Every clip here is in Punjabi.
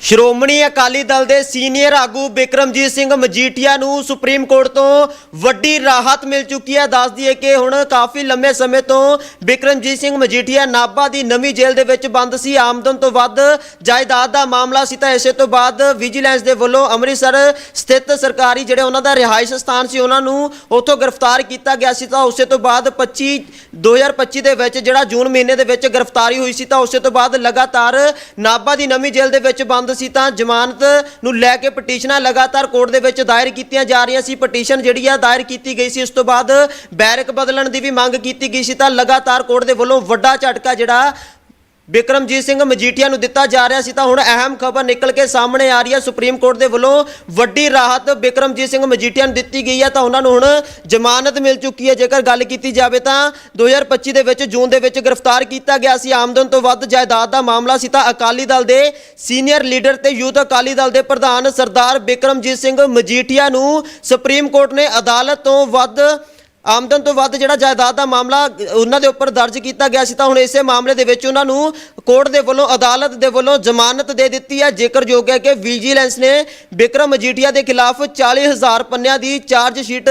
ਸ਼੍ਰੋਮਣੀ ਅਕਾਲੀ ਦਲ ਦੇ ਸੀਨੀਅਰ ਆਗੂ ਬਿਕਰਮਜੀਤ ਸਿੰਘ ਮਜੀਠੀਆ ਨੂੰ ਸੁਪਰੀਮ ਕੋਰਟ ਤੋਂ ਵੱਡੀ ਰਾਹਤ ਮਿਲ ਚੁੱਕੀ ਹੈ। ਦੱਸ ਦਈਏ ਕਿ ਹੁਣ ਕਾਫੀ ਲੰਮੇ ਸਮੇਂ ਤੋਂ ਬਿਕਰਮਜੀਤ ਸਿੰਘ ਮਜੀਠੀਆ ਨਾਭਾ ਦੀ ਨਵੀਂ ਜੇਲ੍ਹ ਦੇ ਵਿੱਚ ਬੰਦ ਸੀ। ਆਮਦਨ ਤੋਂ ਵੱਧ ਜਾਇਦਾਦ ਦਾ ਮਾਮਲਾ ਸੀ ਤਾਂ ਇਸੇ ਤੋਂ ਬਾਅਦ ਵਿਜੀਲੈਂਸ ਦੇ ਵੱਲੋਂ ਅੰਮ੍ਰਿਤਸਰ ਸਥਿਤ ਸਰਕਾਰੀ ਜਿਹੜੇ ਉਹਨਾਂ ਦਾ ਰਿਹਾਇਸ਼ ਸਥਾਨ ਸੀ, ਉਹਨਾਂ ਨੂੰ ਉੱਥੋਂ ਗ੍ਰਿਫਤਾਰ ਕੀਤਾ ਗਿਆ ਸੀ ਤਾਂ ਉਸੇ ਤੋਂ ਬਾਅਦ 25 2025 ਦੇ ਵਿੱਚ ਜਿਹੜਾ ਜੂਨ ਮਹੀਨੇ ਦੇ ਵਿੱਚ ਗ੍ਰਿਫਤਾਰੀ ਹੋਈ ਸੀ ਤਾਂ ਉਸੇ ਤੋਂ ਬਾਅਦ ਲਗਾਤਾਰ ਨਾਭਾ ਦੀ ਨਵੀਂ ਜੇਲ੍ਹ ਦੇ ਵਿੱਚ ਬੰਦ ਸੀ ਤਾਂ ਜ਼ਮਾਨਤ ਨੂੰ ਲੈ ਕੇ ਪਟੀਸ਼ਨਾਂ ਲਗਾਤਾਰ ਕੋਰਟ ਦੇ ਵਿੱਚ ਦਾਇਰ ਕੀਤੀਆਂ ਜਾ ਰਹੀਆਂ ਸੀ। ਪਟੀਸ਼ਨ ਜਿਹੜੀ ਆ, ਦਾਇਰ ਕੀਤੀ ਗਈ ਸੀ। ਉਸ ਤੋਂ ਬਾਅਦ ਬੈਰਕ ਬਦਲਣ ਦੀ ਵੀ ਮੰਗ ਕੀਤੀ ਗਈ ਸੀ ਤਾਂ ਲਗਾਤਾਰ ਕੋਰਟ ਦੇ ਵੱਲੋਂ ਵੱਡਾ ਝਟਕਾ ਜਿਹੜਾ ਬਿਕਰਮਜੀਤ ਸਿੰਘ ਮਜੀਠੀਆ ਨੂੰ ਦਿੱਤਾ ਜਾ ਰਿਹਾ ਸੀ ਤਾਂ ਹੁਣ ਅਹਿਮ ਖਬਰ ਨਿਕਲ ਕੇ ਸਾਹਮਣੇ ਆ ਰਹੀ ਹੈ। ਸੁਪਰੀਮ ਕੋਰਟ ਦੇ ਵੱਲੋਂ ਵੱਡੀ ਰਾਹਤ ਬਿਕਰਮਜੀਤ ਸਿੰਘ ਮਜੀਠੀਆ ਨੂੰ ਦਿੱਤੀ ਗਈ ਹੈ ਤਾਂ ਉਹਨਾਂ ਨੂੰ ਹੁਣ ਜ਼ਮਾਨਤ ਮਿਲ ਚੁੱਕੀ ਹੈ। ਜੇਕਰ ਗੱਲ ਕੀਤੀ ਜਾਵੇ ਤਾਂ 2025 ਦੇ ਵਿੱਚ, ਜੂਨ ਦੇ ਵਿੱਚ ਗ੍ਰਿਫਤਾਰ ਕੀਤਾ ਗਿਆ ਸੀ। ਆਮਦਨ ਤੋਂ ਵੱਧ ਜਾਇਦਾਦ ਦਾ ਮਾਮਲਾ ਸੀ ਤਾਂ ਅਕਾਲੀ ਦਲ ਦੇ ਸੀਨੀਅਰ ਲੀਡਰ ਤੇ ਯੂਥ ਅਕਾਲੀ ਦਲ ਦੇ ਪ੍ਰਧਾਨ ਸਰਦਾਰ ਬਿਕਰਮਜੀਤ ਸਿੰਘ ਮਜੀਠੀਆ ਨੂੰ ਸੁਪਰੀਮ ਕੋਰਟ ਨੇ ਅਦਾਲਤ ਤੋਂ ਵੱਧ ਆਮਦਨ ਤੋਂ ਵੱਧ ਜਿਹੜਾ ਜਾਇਦਾਦ ਦਾ ਮਾਮਲਾ ਉਹਨਾਂ ਦੇ ਉੱਪਰ ਦਰਜ ਕੀਤਾ ਗਿਆ ਸੀ, ਤਾਂ ਹੁਣ ਇਸੇ ਮਾਮਲੇ ਦੇ ਵਿੱਚ ਉਹਨਾਂ ਨੂੰ ਕੋਰਟ ਦੇ ਵੱਲੋਂ, ਅਦਾਲਤ ਦੇ ਵੱਲੋਂ ਜ਼ਮਾਨਤ ਦੇ ਦਿੱਤੀ ਹੈ। ਜ਼ਿਕਰਯੋਗ ਹੈ ਕਿ ਵਿਜੀਲੈਂਸ ਨੇ ਬਿਕਰਮ ਮਜੀਠੀਆ ਦੇ ਖਿਲਾਫ 40000 ਪੰਨਿਆਂ ਦੀ ਚਾਰਜ ਸ਼ੀਟ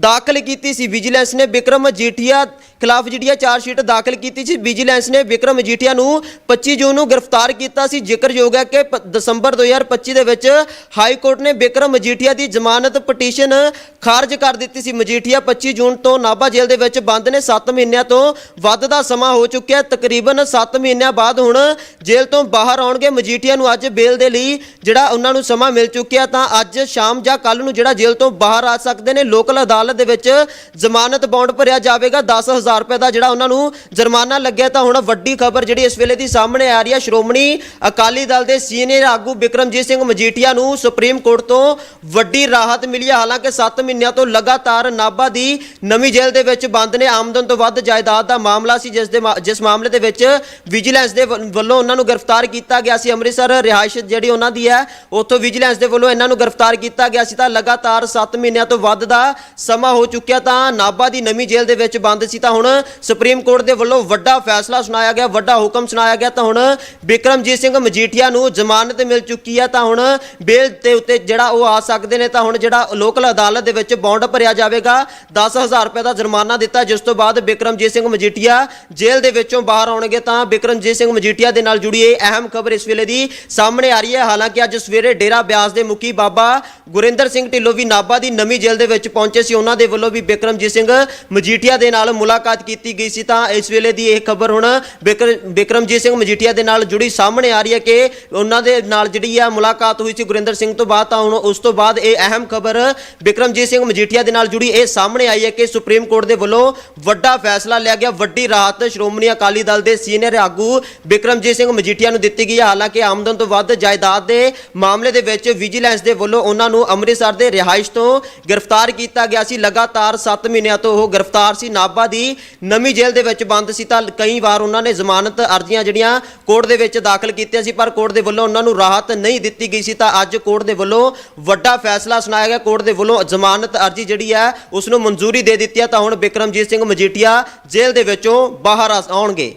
ਦਾਖਲ ਕੀਤੀ ਸੀ। ਵਿਜੀਲੈਂਸ ਨੇ ਬਿਕਰਮ ਮਜੀਠੀਆ ਖਿਲਾਫ ਜਿਹੜੀ ਹੈ ਚਾਰਜ ਸ਼ੀਟ ਦਾਖਲ ਕੀਤੀ ਸੀ। ਵਿਜੀਲੈਂਸ ਨੇ ਬਿਕਰਮ ਮਜੀਠੀਆ ਨੂੰ 25 ਜੂਨ ਨੂੰ ਗ੍ਰਿਫਤਾਰ ਕੀਤਾ ਸੀ। ਜ਼ਿਕਰਯੋਗ ਹੈ ਕਿ ਪ- ਦਸੰਬਰ 2025 ਦੇ ਵਿੱਚ ਹਾਈ ਕੋਰਟ ਨੇ ਬਿਕਰਮ ਮਜੀਠੀਆ ਦੀ ਜ਼ਮਾਨਤ ਪਟੀਸ਼ਨ ਖਾਰਜ ਕਰ ਦਿੱਤੀ ਸੀ। ਮਜੀਠੀਆ 25 ਜੂਨ ਤੋਂ ਨਾਭਾ ਜੇਲ੍ਹ ਦੇ ਵਿੱਚ ਬੰਦ ਨੇ। 7 ਮਹੀਨਿਆਂ ਤੋਂ ਵੱਧ ਦਾ ਸਮਾਂ ਹੋ ਚੁੱਕਿਆ ਤਕਰੀਬਨ 7 ਮਹੀਨਿਆਂ ਬਾਅਦ ਹੁਣ ਜੇਲ੍ਹ ਤੋਂ ਬਾਹਰ ਆਉਣਗੇ। ਮਜੀਠੀਆ ਨੂੰ ਅੱਜ ਬੇਲ ਦੇ ਲਈ ਜਿਹੜਾ ਉਹਨਾਂ ਨੂੰ ਸਮਾਂ ਮਿਲ ਚੁੱਕਿਆ ਤਾਂ ਅੱਜ ਸ਼ਾਮ ਜਾਂ ਕੱਲ ਨੂੰ ਜਿਹੜਾ ਜੇਲ੍ਹ ਤੋਂ ਬਾਹਰ ਆ ਸਕਦੇ ਨੇ। ਲੋਕਲ ਅਦਾਲਤ ਦੇ ਵਿੱਚ ਜ਼ਮਾਨਤ ਬੌਂਡ ਭਰਿਆ ਜਾਵੇਗਾ। 10000 ਰੁਪਏ ਦਾ ਜਿਹੜਾ ਉਹਨਾਂ ਨੂੰ ਜੁਰਮਾਨਾ ਲੱਗਿਆ ਤਾਂ ਹੁਣ ਵੱਡੀ ਖਬਰ ਜਿਹੜੀ ਇਸ ਵੇਲੇ ਦੀ ਸਾਹਮਣੇ ਆ ਰਹੀ ਹੈ, ਸ਼੍ਰੋਮਣੀ ਅਕਾਲੀ ਦਲ ਦੇ ਸੀਨੀਅਰ ਆਗੂ ਬਿਕਰਮਜੀਤ ਸਿੰਘ ਮਜੀਠੀਆ ਨੂੰ ਸੁਪਰੀਮ ਕੋਰਟ ਤੋਂ ਵੱਡੀ ਰਾਹਤ ਮਿਲੀ ਹੈ। ਹਾਲਾਂਕਿ 7 ਮਹੀਨਿਆਂ ਤੋਂ ਲਗਾਤਾਰ ਨਾਭਾ ਦੀ ਨਵੀਂ ਜੇਲ੍ਹ ਦੇ ਵਿੱਚ ਬੰਦ ਨੇ। ਆਮਦਨ ਤੋਂ ਵੱਧ ਜਾਇਦਾਦ ਦਾ ਮਾਮਲਾ ਸੀ, ਜਿਸ ਦੇ ਜਿਸ ਮਾਮਲੇ ਦੇ ਵਿੱਚ ਵਿਜੀਲੈਂਸ ਦੇ ਵੱਲੋਂ ਉਹਨਾਂ ਨੂੰ ਗ੍ਰਿਫਤਾਰ ਕੀਤਾ ਗਿਆ ਸੀ। ਅੰਮ੍ਰਿਤਸਰ ਰਿਹਾਇਸ਼ ਜਿਹੜੀ ਉਹਨਾਂ ਦੀ ਹੈ, ਉੱਥੋਂ ਵਿਜੀਲੈਂਸ ਦੇ ਵੱਲੋਂ ਇਹਨਾਂ ਨੂੰ ਗ੍ਰਿਫਤਾਰ ਕੀਤਾ ਗਿਆ ਸੀ ਤਾਂ ਲਗਾਤਾਰ 7 ਮਹੀਨਿਆਂ ਤੋਂ ਵੱਧ ਦਾ ਸਮਾਂ ਹੋ ਚੁੱਕਿਆ ਤਾਂ ਨਾਭਾ ਦੀ ਨਵੀਂ ਜੇਲ੍ਹ ਦੇ ਵਿੱਚ ਬੰਦ ਸੀ ਤਾਂ ਹੁਣ ਹੁਣ ਸੁਪਰੀਮ ਕੋਰਟ ਦੇ ਵੱਲੋਂ ਵੱਡਾ ਫੈਸਲਾ ਸੁਣਾਇਆ ਗਿਆ, ਵੱਡਾ ਹੁਕਮ ਸੁਣਾਇਆ ਗਿਆ, ਤਾਂ ਹੁਣ ਬਿਕਰਮਜੀਤ ਸਿੰਘ ਮਜੀਠੀਆ ਨੂੰ ਜ਼ਮਾਨਤ ਮਿਲ ਚੁੱਕੀ ਹੈ, ਤਾਂ ਹੁਣ ਬੇਲ ਦੇ ਉੱਤੇ ਜਿਹੜਾ ਉਹ ਆ ਸਕਦੇ ਨੇ, ਤਾਂ ਹੁਣ ਜਿਹੜਾ ਲੋਕਲ ਅਦਾਲਤ ਦੇ ਵਿੱਚ ਬੌਂਡ ਭਰਿਆ ਜਾਵੇਗਾ। 10000 ਰੁਪਏ ਦਾ ਜੁਰਮਾਨਾ ਦਿੱਤਾ, ਜਿਸ ਤੋਂ ਬਾਅਦ ਬਿਕਰਮਜੀਤ ਸਿੰਘ ਮਜੀਠੀਆ ਜੇਲ੍ਹ ਦੇ ਵਿੱਚੋਂ ਬਾਹਰ ਆਉਣਗੇ, ਤਾਂ ਬਿਕਰਮਜੀਤ ਸਿੰਘ ਮਜੀਠੀਆ ਦੇ ਨਾਲ ਜੁੜੀ ਇਹ ਅਹਿਮ ਖਬਰ ਇਸ ਵੇਲੇ ਦੀ ਸਾਹਮਣੇ ਆ ਰਹੀ ਹੈ। ਹਾਲਾਂਕਿ ਅੱਜ ਸਵੇਰੇ ਡੇਰਾ ਬਿਆਸ ਦੇ ਮੁਖੀ ਬਾਬਾ ਗੁਰਿੰਦਰ ਸਿੰਘ ਢਿੱਲੋਂ ਵੀ ਨਾਭਾ ਦੀ ਨਵੀਂ ਜੇਲ੍ਹ ਦੇ ਵਿੱਚ ਪਹੁੰਚੇ ਸੀ। ਉਹਨਾਂ ਦੇ ਵੱਲੋਂ ਵੀ ਬਿਕਰਮਜੀਤ ਸਿੰਘ ਮਜੀਠੀਆ ਦੇ ਨਾਲ ਮੁਲਾਕਾਤ ਮੁਲਾਕਾਤ ਕੀਤੀ ਗਈ ਸੀ ਤਾਂ ਇਸ ਵੇਲੇ ਦੀ ਇਹ ਖਬਰ ਹੁਣ ਬਿਕਰ- ਬਿਕਰਮਜੀਤ ਸਿੰਘ ਮਜੀਠੀਆ ਦੇ ਨਾਲ ਜੁੜੀ ਸਾਹਮਣੇ ਆ ਰਹੀ ਹੈ ਕਿ ਉਹਨਾਂ ਦੇ ਨਾਲ ਜਿਹੜੀ ਆ ਮੁਲਾਕਾਤ ਹੋਈ ਸੀ ਗੁਰਿੰਦਰ ਸਿੰਘ ਤੋਂ ਬਾਅਦ ਤਾਂ ਹੁਣ ਉਸ ਤੋਂ ਬਾਅਦ ਇਹ ਅਹਿਮ ਖਬਰ ਬਿਕਰਮਜੀਤ ਸਿੰਘ ਮਜੀਠੀਆ ਦੇ ਨਾਲ ਜੁੜੀ ਇਹ ਸਾਹਮਣੇ ਆਈ ਹੈ ਕਿ ਸੁਪਰੀਮ ਕੋਰਟ ਦੇ ਵੱਲੋਂ ਵੱਡਾ ਫੈਸਲਾ ਲਿਆ ਗਿਆ। ਵੱਡੀ ਰਾਹਤ ਸ਼੍ਰੋਮਣੀ ਅਕਾਲੀ ਦਲ ਦੇ ਸੀਨੀਅਰ ਆਗੂ ਬਿਕਰਮਜੀਤ ਸਿੰਘ ਮਜੀਠੀਆ ਨੂੰ ਦਿੱਤੀ ਗਈ ਹੈ। ਹਾਲਾਂਕਿ ਆਮਦਨ ਤੋਂ ਵੱਧ ਜਾਇਦਾਦ ਦੇ ਮਾਮਲੇ ਦੇ ਵਿੱਚ ਵਿਜੀਲੈਂਸ ਦੇ ਵੱਲੋਂ ਉਹਨਾਂ ਨੂੰ ਅੰਮ੍ਰਿਤਸਰ ਦੇ ਰਿਹਾਇਸ਼ ਤੋਂ ਗ੍ਰਿਫਤਾਰ ਕੀਤਾ ਗਿਆ ਸੀ। ਲਗਾਤਾਰ 7 ਮਹੀਨਿਆਂ ਤੋਂ ਉਹ ਗ੍ਰਿਫਤਾਰ ਸੀ। ਨਾਭਾ ਦੀ ਨਵੀਂ ਜੇਲ੍ਹ ਦੇ ਵਿੱਚ ਬੰਦ ਸੀ ਤਾਂ ਕਈ ਵਾਰ ਉਹਨਾਂ ਨੇ ਜ਼ਮਾਨਤ ਅਰਜ਼ੀਆਂ ਜਿਹੜੀਆਂ ਕੋਰਟ ਦੇ ਵਿੱਚ ਦਾਖਲ ਕੀਤੀਆਂ ਸੀ, ਪਰ ਕੋਰਟ ਦੇ ਵੱਲੋਂ ਉਹਨਾਂ ਨੂੰ ਰਾਹਤ ਨਹੀਂ ਦਿੱਤੀ ਗਈ ਸੀ ਤਾਂ ਅੱਜ ਕੋਰਟ ਦੇ ਵੱਲੋਂ ਵੱਡਾ ਫੈਸਲਾ ਸੁਣਾਇਆ ਗਿਆ। ਕੋਰਟ ਦੇ ਵੱਲੋਂ ਜ਼ਮਾਨਤ ਅਰਜ਼ੀ ਜਿਹੜੀ ਹੈ, ਉਸ ਨੂੰ ਮਨਜ਼ੂਰੀ ਦੇ ਦਿੱਤੀ ਹੈ ਤਾਂ ਹੁਣ ਬਿਕਰਮਜੀਤ ਸਿੰਘ ਮਜੀਠੀਆ ਜੇਲ੍ਹ ਦੇ ਵਿੱਚੋਂ ਬਾਹਰ ਆਉਣਗੇ।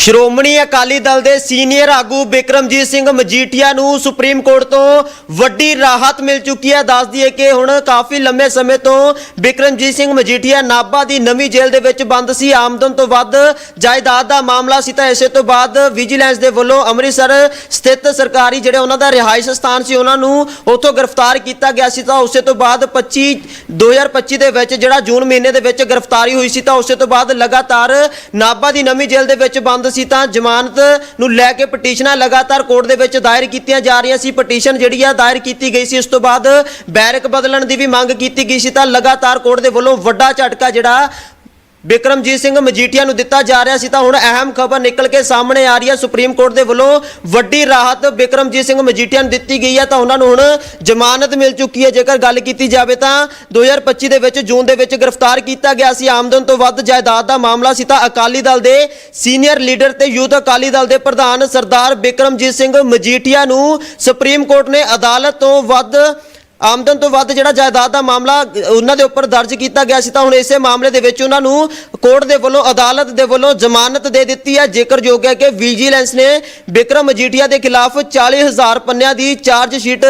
ਸ਼੍ਰੋਮਣੀ ਅਕਾਲੀ ਦਲ ਦੇ ਸੀਨੀਅਰ ਆਗੂ ਬਿਕਰਮਜੀਤ ਸਿੰਘ ਮਜੀਠੀਆ ਨੂੰ ਸੁਪਰੀਮ ਕੋਰਟ ਤੋਂ ਵੱਡੀ ਰਾਹਤ ਮਿਲ ਚੁੱਕੀ ਹੈ। ਦੱਸ ਦਈਏ ਕਿ ਹੁਣ ਕਾਫੀ ਲੰਮੇ ਸਮੇਂ ਤੋਂ ਬਿਕਰਮਜੀਤ ਸਿੰਘ ਮਜੀਠੀਆ ਨਾਭਾ ਦੀ ਨਵੀਂ ਜੇਲ੍ਹ ਦੇ ਵਿੱਚ ਬੰਦ ਸੀ। ਆਮਦਨ ਤੋਂ ਵੱਧ ਜਾਇਦਾਦ ਦਾ ਮਾਮਲਾ ਸੀ ਤਾਂ ਇਸੇ ਤੋਂ ਬਾਅਦ ਵਿਜੀਲੈਂਸ ਦੇ ਵੱਲੋਂ ਅੰਮ੍ਰਿਤਸਰ ਸਥਿਤ ਸਰਕਾਰੀ ਜਿਹੜੇ ਉਹਨਾਂ ਦਾ ਰਿਹਾਇਸ਼ ਸਥਾਨ ਸੀ, ਉਹਨਾਂ ਨੂੰ ਉੱਥੋਂ ਗ੍ਰਿਫਤਾਰ ਕੀਤਾ ਗਿਆ ਸੀ ਤਾਂ ਉਸੇ ਤੋਂ ਬਾਅਦ 25 2025 ਦੇ ਵਿੱਚ ਜਿਹੜਾ ਜੂਨ ਮਹੀਨੇ ਦੇ ਵਿੱਚ ਗ੍ਰਿਫਤਾਰੀ ਹੋਈ ਸੀ ਤਾਂ ਉਸੇ ਤੋਂ ਬਾਅਦ ਲਗਾਤਾਰ ਨਾਭਾ ਦੀ ਨਵੀਂ ਜੇਲ੍ਹ ਦੇ ਵਿੱਚ ਬੰਦ ਸੀ ਤਾਂ ਜ਼ਮਾਨਤ ਨੂੰ ਲੈ ਕੇ ਪਟੀਸ਼ਨਾਂ ਲਗਾਤਾਰ ਕੋਰਟ ਦੇ ਵਿੱਚ ਦਾਇਰ ਕੀਤੀਆਂ ਜਾ ਰਹੀਆਂ ਸੀ। ਪਟੀਸ਼ਨ ਜਿਹੜੀ ਆ ਦਾਇਰ ਕੀਤੀ ਗਈ ਸੀ। ਉਸ ਤੋਂ ਬਾਅਦ ਬੈਰਕ ਬਦਲਣ ਦੀ ਵੀ ਮੰਗ ਕੀਤੀ ਗਈ ਸੀ ਤਾਂ ਲਗਾਤਾਰ ਕੋਰਟ ਦੇ ਵੱਲੋਂ ਵੱਡਾ ਝਟਕਾ ਜਿਹੜਾ ਬਿਕਰਮਜੀਤ ਸਿੰਘ ਮਜੀਠੀਆ ਨੂੰ ਦਿੱਤਾ ਜਾ ਰਿਹਾ ਸੀ ਤਾਂ ਹੁਣ ਅਹਿਮ ਖਬਰ ਨਿਕਲ ਕੇ ਸਾਹਮਣੇ ਆ ਰਹੀ ਹੈ। ਸੁਪਰੀਮ ਕੋਰਟ ਦੇ ਵੱਲੋਂ ਵੱਡੀ ਰਾਹਤ ਬਿਕਰਮਜੀਤ ਸਿੰਘ ਮਜੀਠੀਆ ਨੂੰ ਦਿੱਤੀ ਗਈ ਹੈ ਤਾਂ ਉਹਨਾਂ ਨੂੰ ਹੁਣ ਜ਼ਮਾਨਤ ਮਿਲ ਚੁੱਕੀ ਹੈ। ਜੇਕਰ ਗੱਲ ਕੀਤੀ ਜਾਵੇ ਤਾਂ 2025 ਦੇ ਵਿੱਚ, ਜੂਨ ਦੇ ਵਿੱਚ ਗ੍ਰਿਫਤਾਰ ਕੀਤਾ ਗਿਆ ਸੀ। ਆਮਦਨ ਤੋਂ ਵੱਧ ਜਾਇਦਾਦ ਦਾ ਮਾਮਲਾ ਸੀ ਤਾਂ ਅਕਾਲੀ ਦਲ ਦੇ ਸੀਨੀਅਰ ਲੀਡਰ ਤੇ ਯੂਥ ਅਕਾਲੀ ਦਲ ਦੇ ਪ੍ਰਧਾਨ ਸਰਦਾਰ ਬਿਕਰਮਜੀਤ ਸਿੰਘ ਮਜੀਠੀਆ ਨੂੰ ਸੁਪਰੀਮ ਕੋਰਟ ਨੇ ਅਦਾਲਤ ਤੋਂ ਵੱਧ ਆਮਦਨ ਤੋਂ ਵੱਧ ਜਿਹੜਾ ਜਾਇਦਾਦ ਦਾ ਮਾਮਲਾ ਉਹਨਾਂ ਦੇ ਉੱਪਰ ਦਰਜ ਕੀਤਾ ਗਿਆ ਸੀ, ਤਾਂ ਹੁਣ ਇਸੇ ਮਾਮਲੇ ਦੇ ਵਿੱਚ ਉਹਨਾਂ ਨੂੰ ਕੋਰਟ ਦੇ ਵੱਲੋਂ ਅਦਾਲਤ ਦੇ ਵੱਲੋਂ ਜ਼ਮਾਨਤ ਦੇ ਦਿੱਤੀ ਹੈ। ਜ਼ਿਕਰਯੋਗ ਹੈ ਕਿ ਵਿਜੀਲੈਂਸ ਨੇ ਵਿਕਰਮ ਮਜੀਠੀਆ ਦੇ ਖਿਲਾਫ 40000 ਪੰਨਿਆਂ ਦੀ ਚਾਰਜ ਸ਼ੀਟ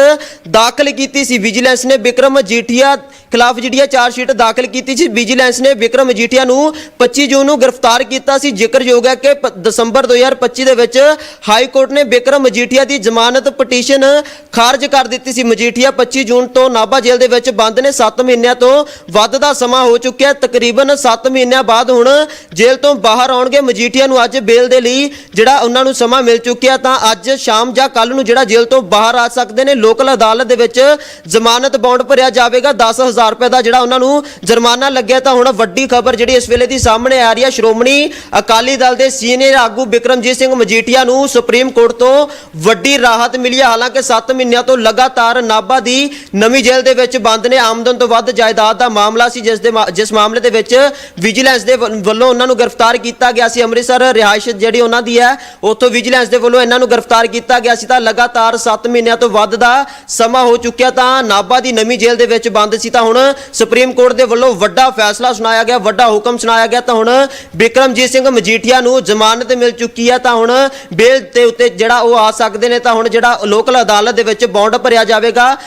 ਦਾਖਲ ਕੀਤੀ ਸੀ। ਵਿਜੀਲੈਂਸ ਨੇ ਵਿਕਰਮ ਮਜੀਠੀਆ ਖਿਲਾਫ ਜਿਹੜੀ ਹੈ ਚਾਰਜ ਸ਼ੀਟ ਦਾਖਲ ਕੀਤੀ ਸੀ। ਵਿਜੀਲੈਂਸ ਨੇ ਵਿਕਰਮ ਮਜੀਠੀਆ ਨੂੰ 25 ਜੂਨ ਨੂੰ ਗ੍ਰਿਫਤਾਰ ਕੀਤਾ ਸੀ। ਜ਼ਿਕਰਯੋਗ ਹੈ ਕਿ ਪ- ਦਸੰਬਰ 2025 ਦੇ ਵਿੱਚ ਹਾਈ ਕੋਰਟ ਨੇ ਵਿਕਰਮ ਮਜੀਠੀਆ ਦੀ ਜ਼ਮਾਨਤ ਪਟੀਸ਼ਨ ਖਾਰਜ ਕਰ ਦਿੱਤੀ ਸੀ। ਮਜੀਠੀਆ 25 ਜੂਨ ਤੋਂ ਨਾਭਾ ਜੇਲ੍ਹ ਦੇ ਵਿੱਚ ਬੰਦ ਨੇ 7 ਮਹੀਨਿਆਂ ਤੋਂ ਵੱਧ ਦਾ ਸਮਾਂ ਹੋ ਚੁੱਕਿਆ ਤਕਰੀਬਨ 7 ਮਹੀਨਿਆਂ ਬਾਅਦ ਹੁਣ ਜੇਲ੍ਹ ਤੋਂ ਬਾਹਰ ਆਉਣਗੇ। ਮਜੀਠੀਆ ਨੂੰ ਅੱਜ ਬੇਲ ਦੇ ਲਈ ਜਿਹੜਾ ਉਹਨਾਂ ਨੂੰ ਸਮਾਂ ਮਿਲ ਚੁੱਕਿਆ ਤਾਂ ਅੱਜ ਸ਼ਾਮ ਜਾਂ ਕੱਲ ਨੂੰ ਜਿਹੜਾ ਜੇਲ੍ਹ ਤੋਂ ਬਾਹਰ ਆ ਸਕਦੇ ਨੇ। ਲੋਕਲ ਅਦਾਲਤ ਦੇ ਵਿੱਚ ਜ਼ਮਾਨਤ ਬੌਂਡ ਭਰਿਆ ਜਾਵੇਗਾ। 10000 ਰੁਪਏ ਦਾ ਜਿਹੜਾ ਉਹਨਾਂ ਨੂੰ ਜੁਰਮਾਨਾ ਲੱਗਿਆ ਤਾਂ ਹੁਣ ਵੱਡੀ ਖਬਰ ਜਿਹੜੀ ਇਸ ਵੇਲੇ ਦੀ ਸਾਹਮਣੇ ਆ ਰਹੀ ਹੈ। ਸ਼੍ਰੋਮਣੀ ਅਕਾਲੀ ਦਲ ਦੇ ਸੀਨੀਅਰ ਆਗੂ ਬਿਕਰਮਜੀਤ ਸਿੰਘ ਮਜੀਠੀਆ ਨੂੰ ਸੁਪਰੀਮ ਕੋਰਟ ਤੋਂ ਵੱਡੀ ਰਾਹਤ ਮਿਲੀ ਹੈ। ਹਾਲਾਂਕਿ 7 ਮਹੀਨਿਆਂ ਤੋਂ ਲਗਾਤਾਰ ਨਾਭਾ ਦੀ ਨਵੀਂ ਜੇਲ੍ਹ ਦੇ ਵਿੱਚ ਬੰਦ ਨੇ। ਆਮਦਨ ਤੋਂ ਵੱਧ ਜਾਇਦਾਦ ਦਾ ਮਾਮਲਾ ਸੀ, ਜਿਸ ਦੇ ਮਾ- ਜਿਸ ਮਾਮਲੇ ਦੇ ਵਿੱਚ ਵਿਜੀਲੈਂਸ ਦੇ ਵੱਲ- ਵੱਲੋਂ ਉਹਨਾਂ ਨੂੰ ਗ੍ਰਿਫਤਾਰ ਕੀਤਾ ਗਿਆ ਸੀ। ਅੰਮ੍ਰਿਤਸਰ ਰਿਹਾਇਸ਼ ਜਿਹੜੀ ਉਹਨਾਂ ਦੀ ਹੈ, ਉੱਥੋਂ ਵਿਜੀਲੈਂਸ ਦੇ ਵੱਲੋਂ ਇਹਨਾਂ ਨੂੰ ਗ੍ਰਿਫਤਾਰ ਕੀਤਾ ਗਿਆ ਸੀ। ਤਾਂ ਲਗਾਤਾਰ 7 ਮਹੀਨਿਆਂ ਤੋਂ ਵੱਧ ਦਾ ਸਮਾਂ ਹੋ ਚੁੱਕਿਆ ਤਾਂ ਨਾਭਾ ਦੀ ਨਵੀਂ ਜੇਲ੍ਹ ਦੇ ਵਿੱਚ ਬੰਦ ਸੀ। ਤਾਂ ਹੁਣ ਸੁਪਰੀਮ ਕੋਰਟ ਦੇ ਵੱਲੋਂ ਵੱਡਾ ਫੈਸਲਾ ਸੁਣਾਇਆ ਗਿਆ, ਵੱਡਾ ਹੁਕਮ ਸੁਣਾਇਆ ਗਿਆ। ਤਾਂ ਹੁਣ ਬਿਕਰਮਜੀਤ ਸਿੰਘ ਮਜੀਠੀਆ ਨੂੰ ਜ਼ਮਾਨਤ ਮਿਲ ਚੁੱਕੀ ਹੈ। ਤਾਂ ਹੁਣ ਬੇਲ ਦੇ ਉੱਤੇ ਜਿਹੜਾ ਉਹ ਆ ਸਕਦੇ ਨੇ। ਤਾਂ ਹੁਣ ਜਿਹੜਾ ਲੋਕਲ ਅਦਾਲਤ ਦੇ ਵਿੱਚ ਬੌਂਡ ਭਰਿਆ ਜਾਵੇਗਾ।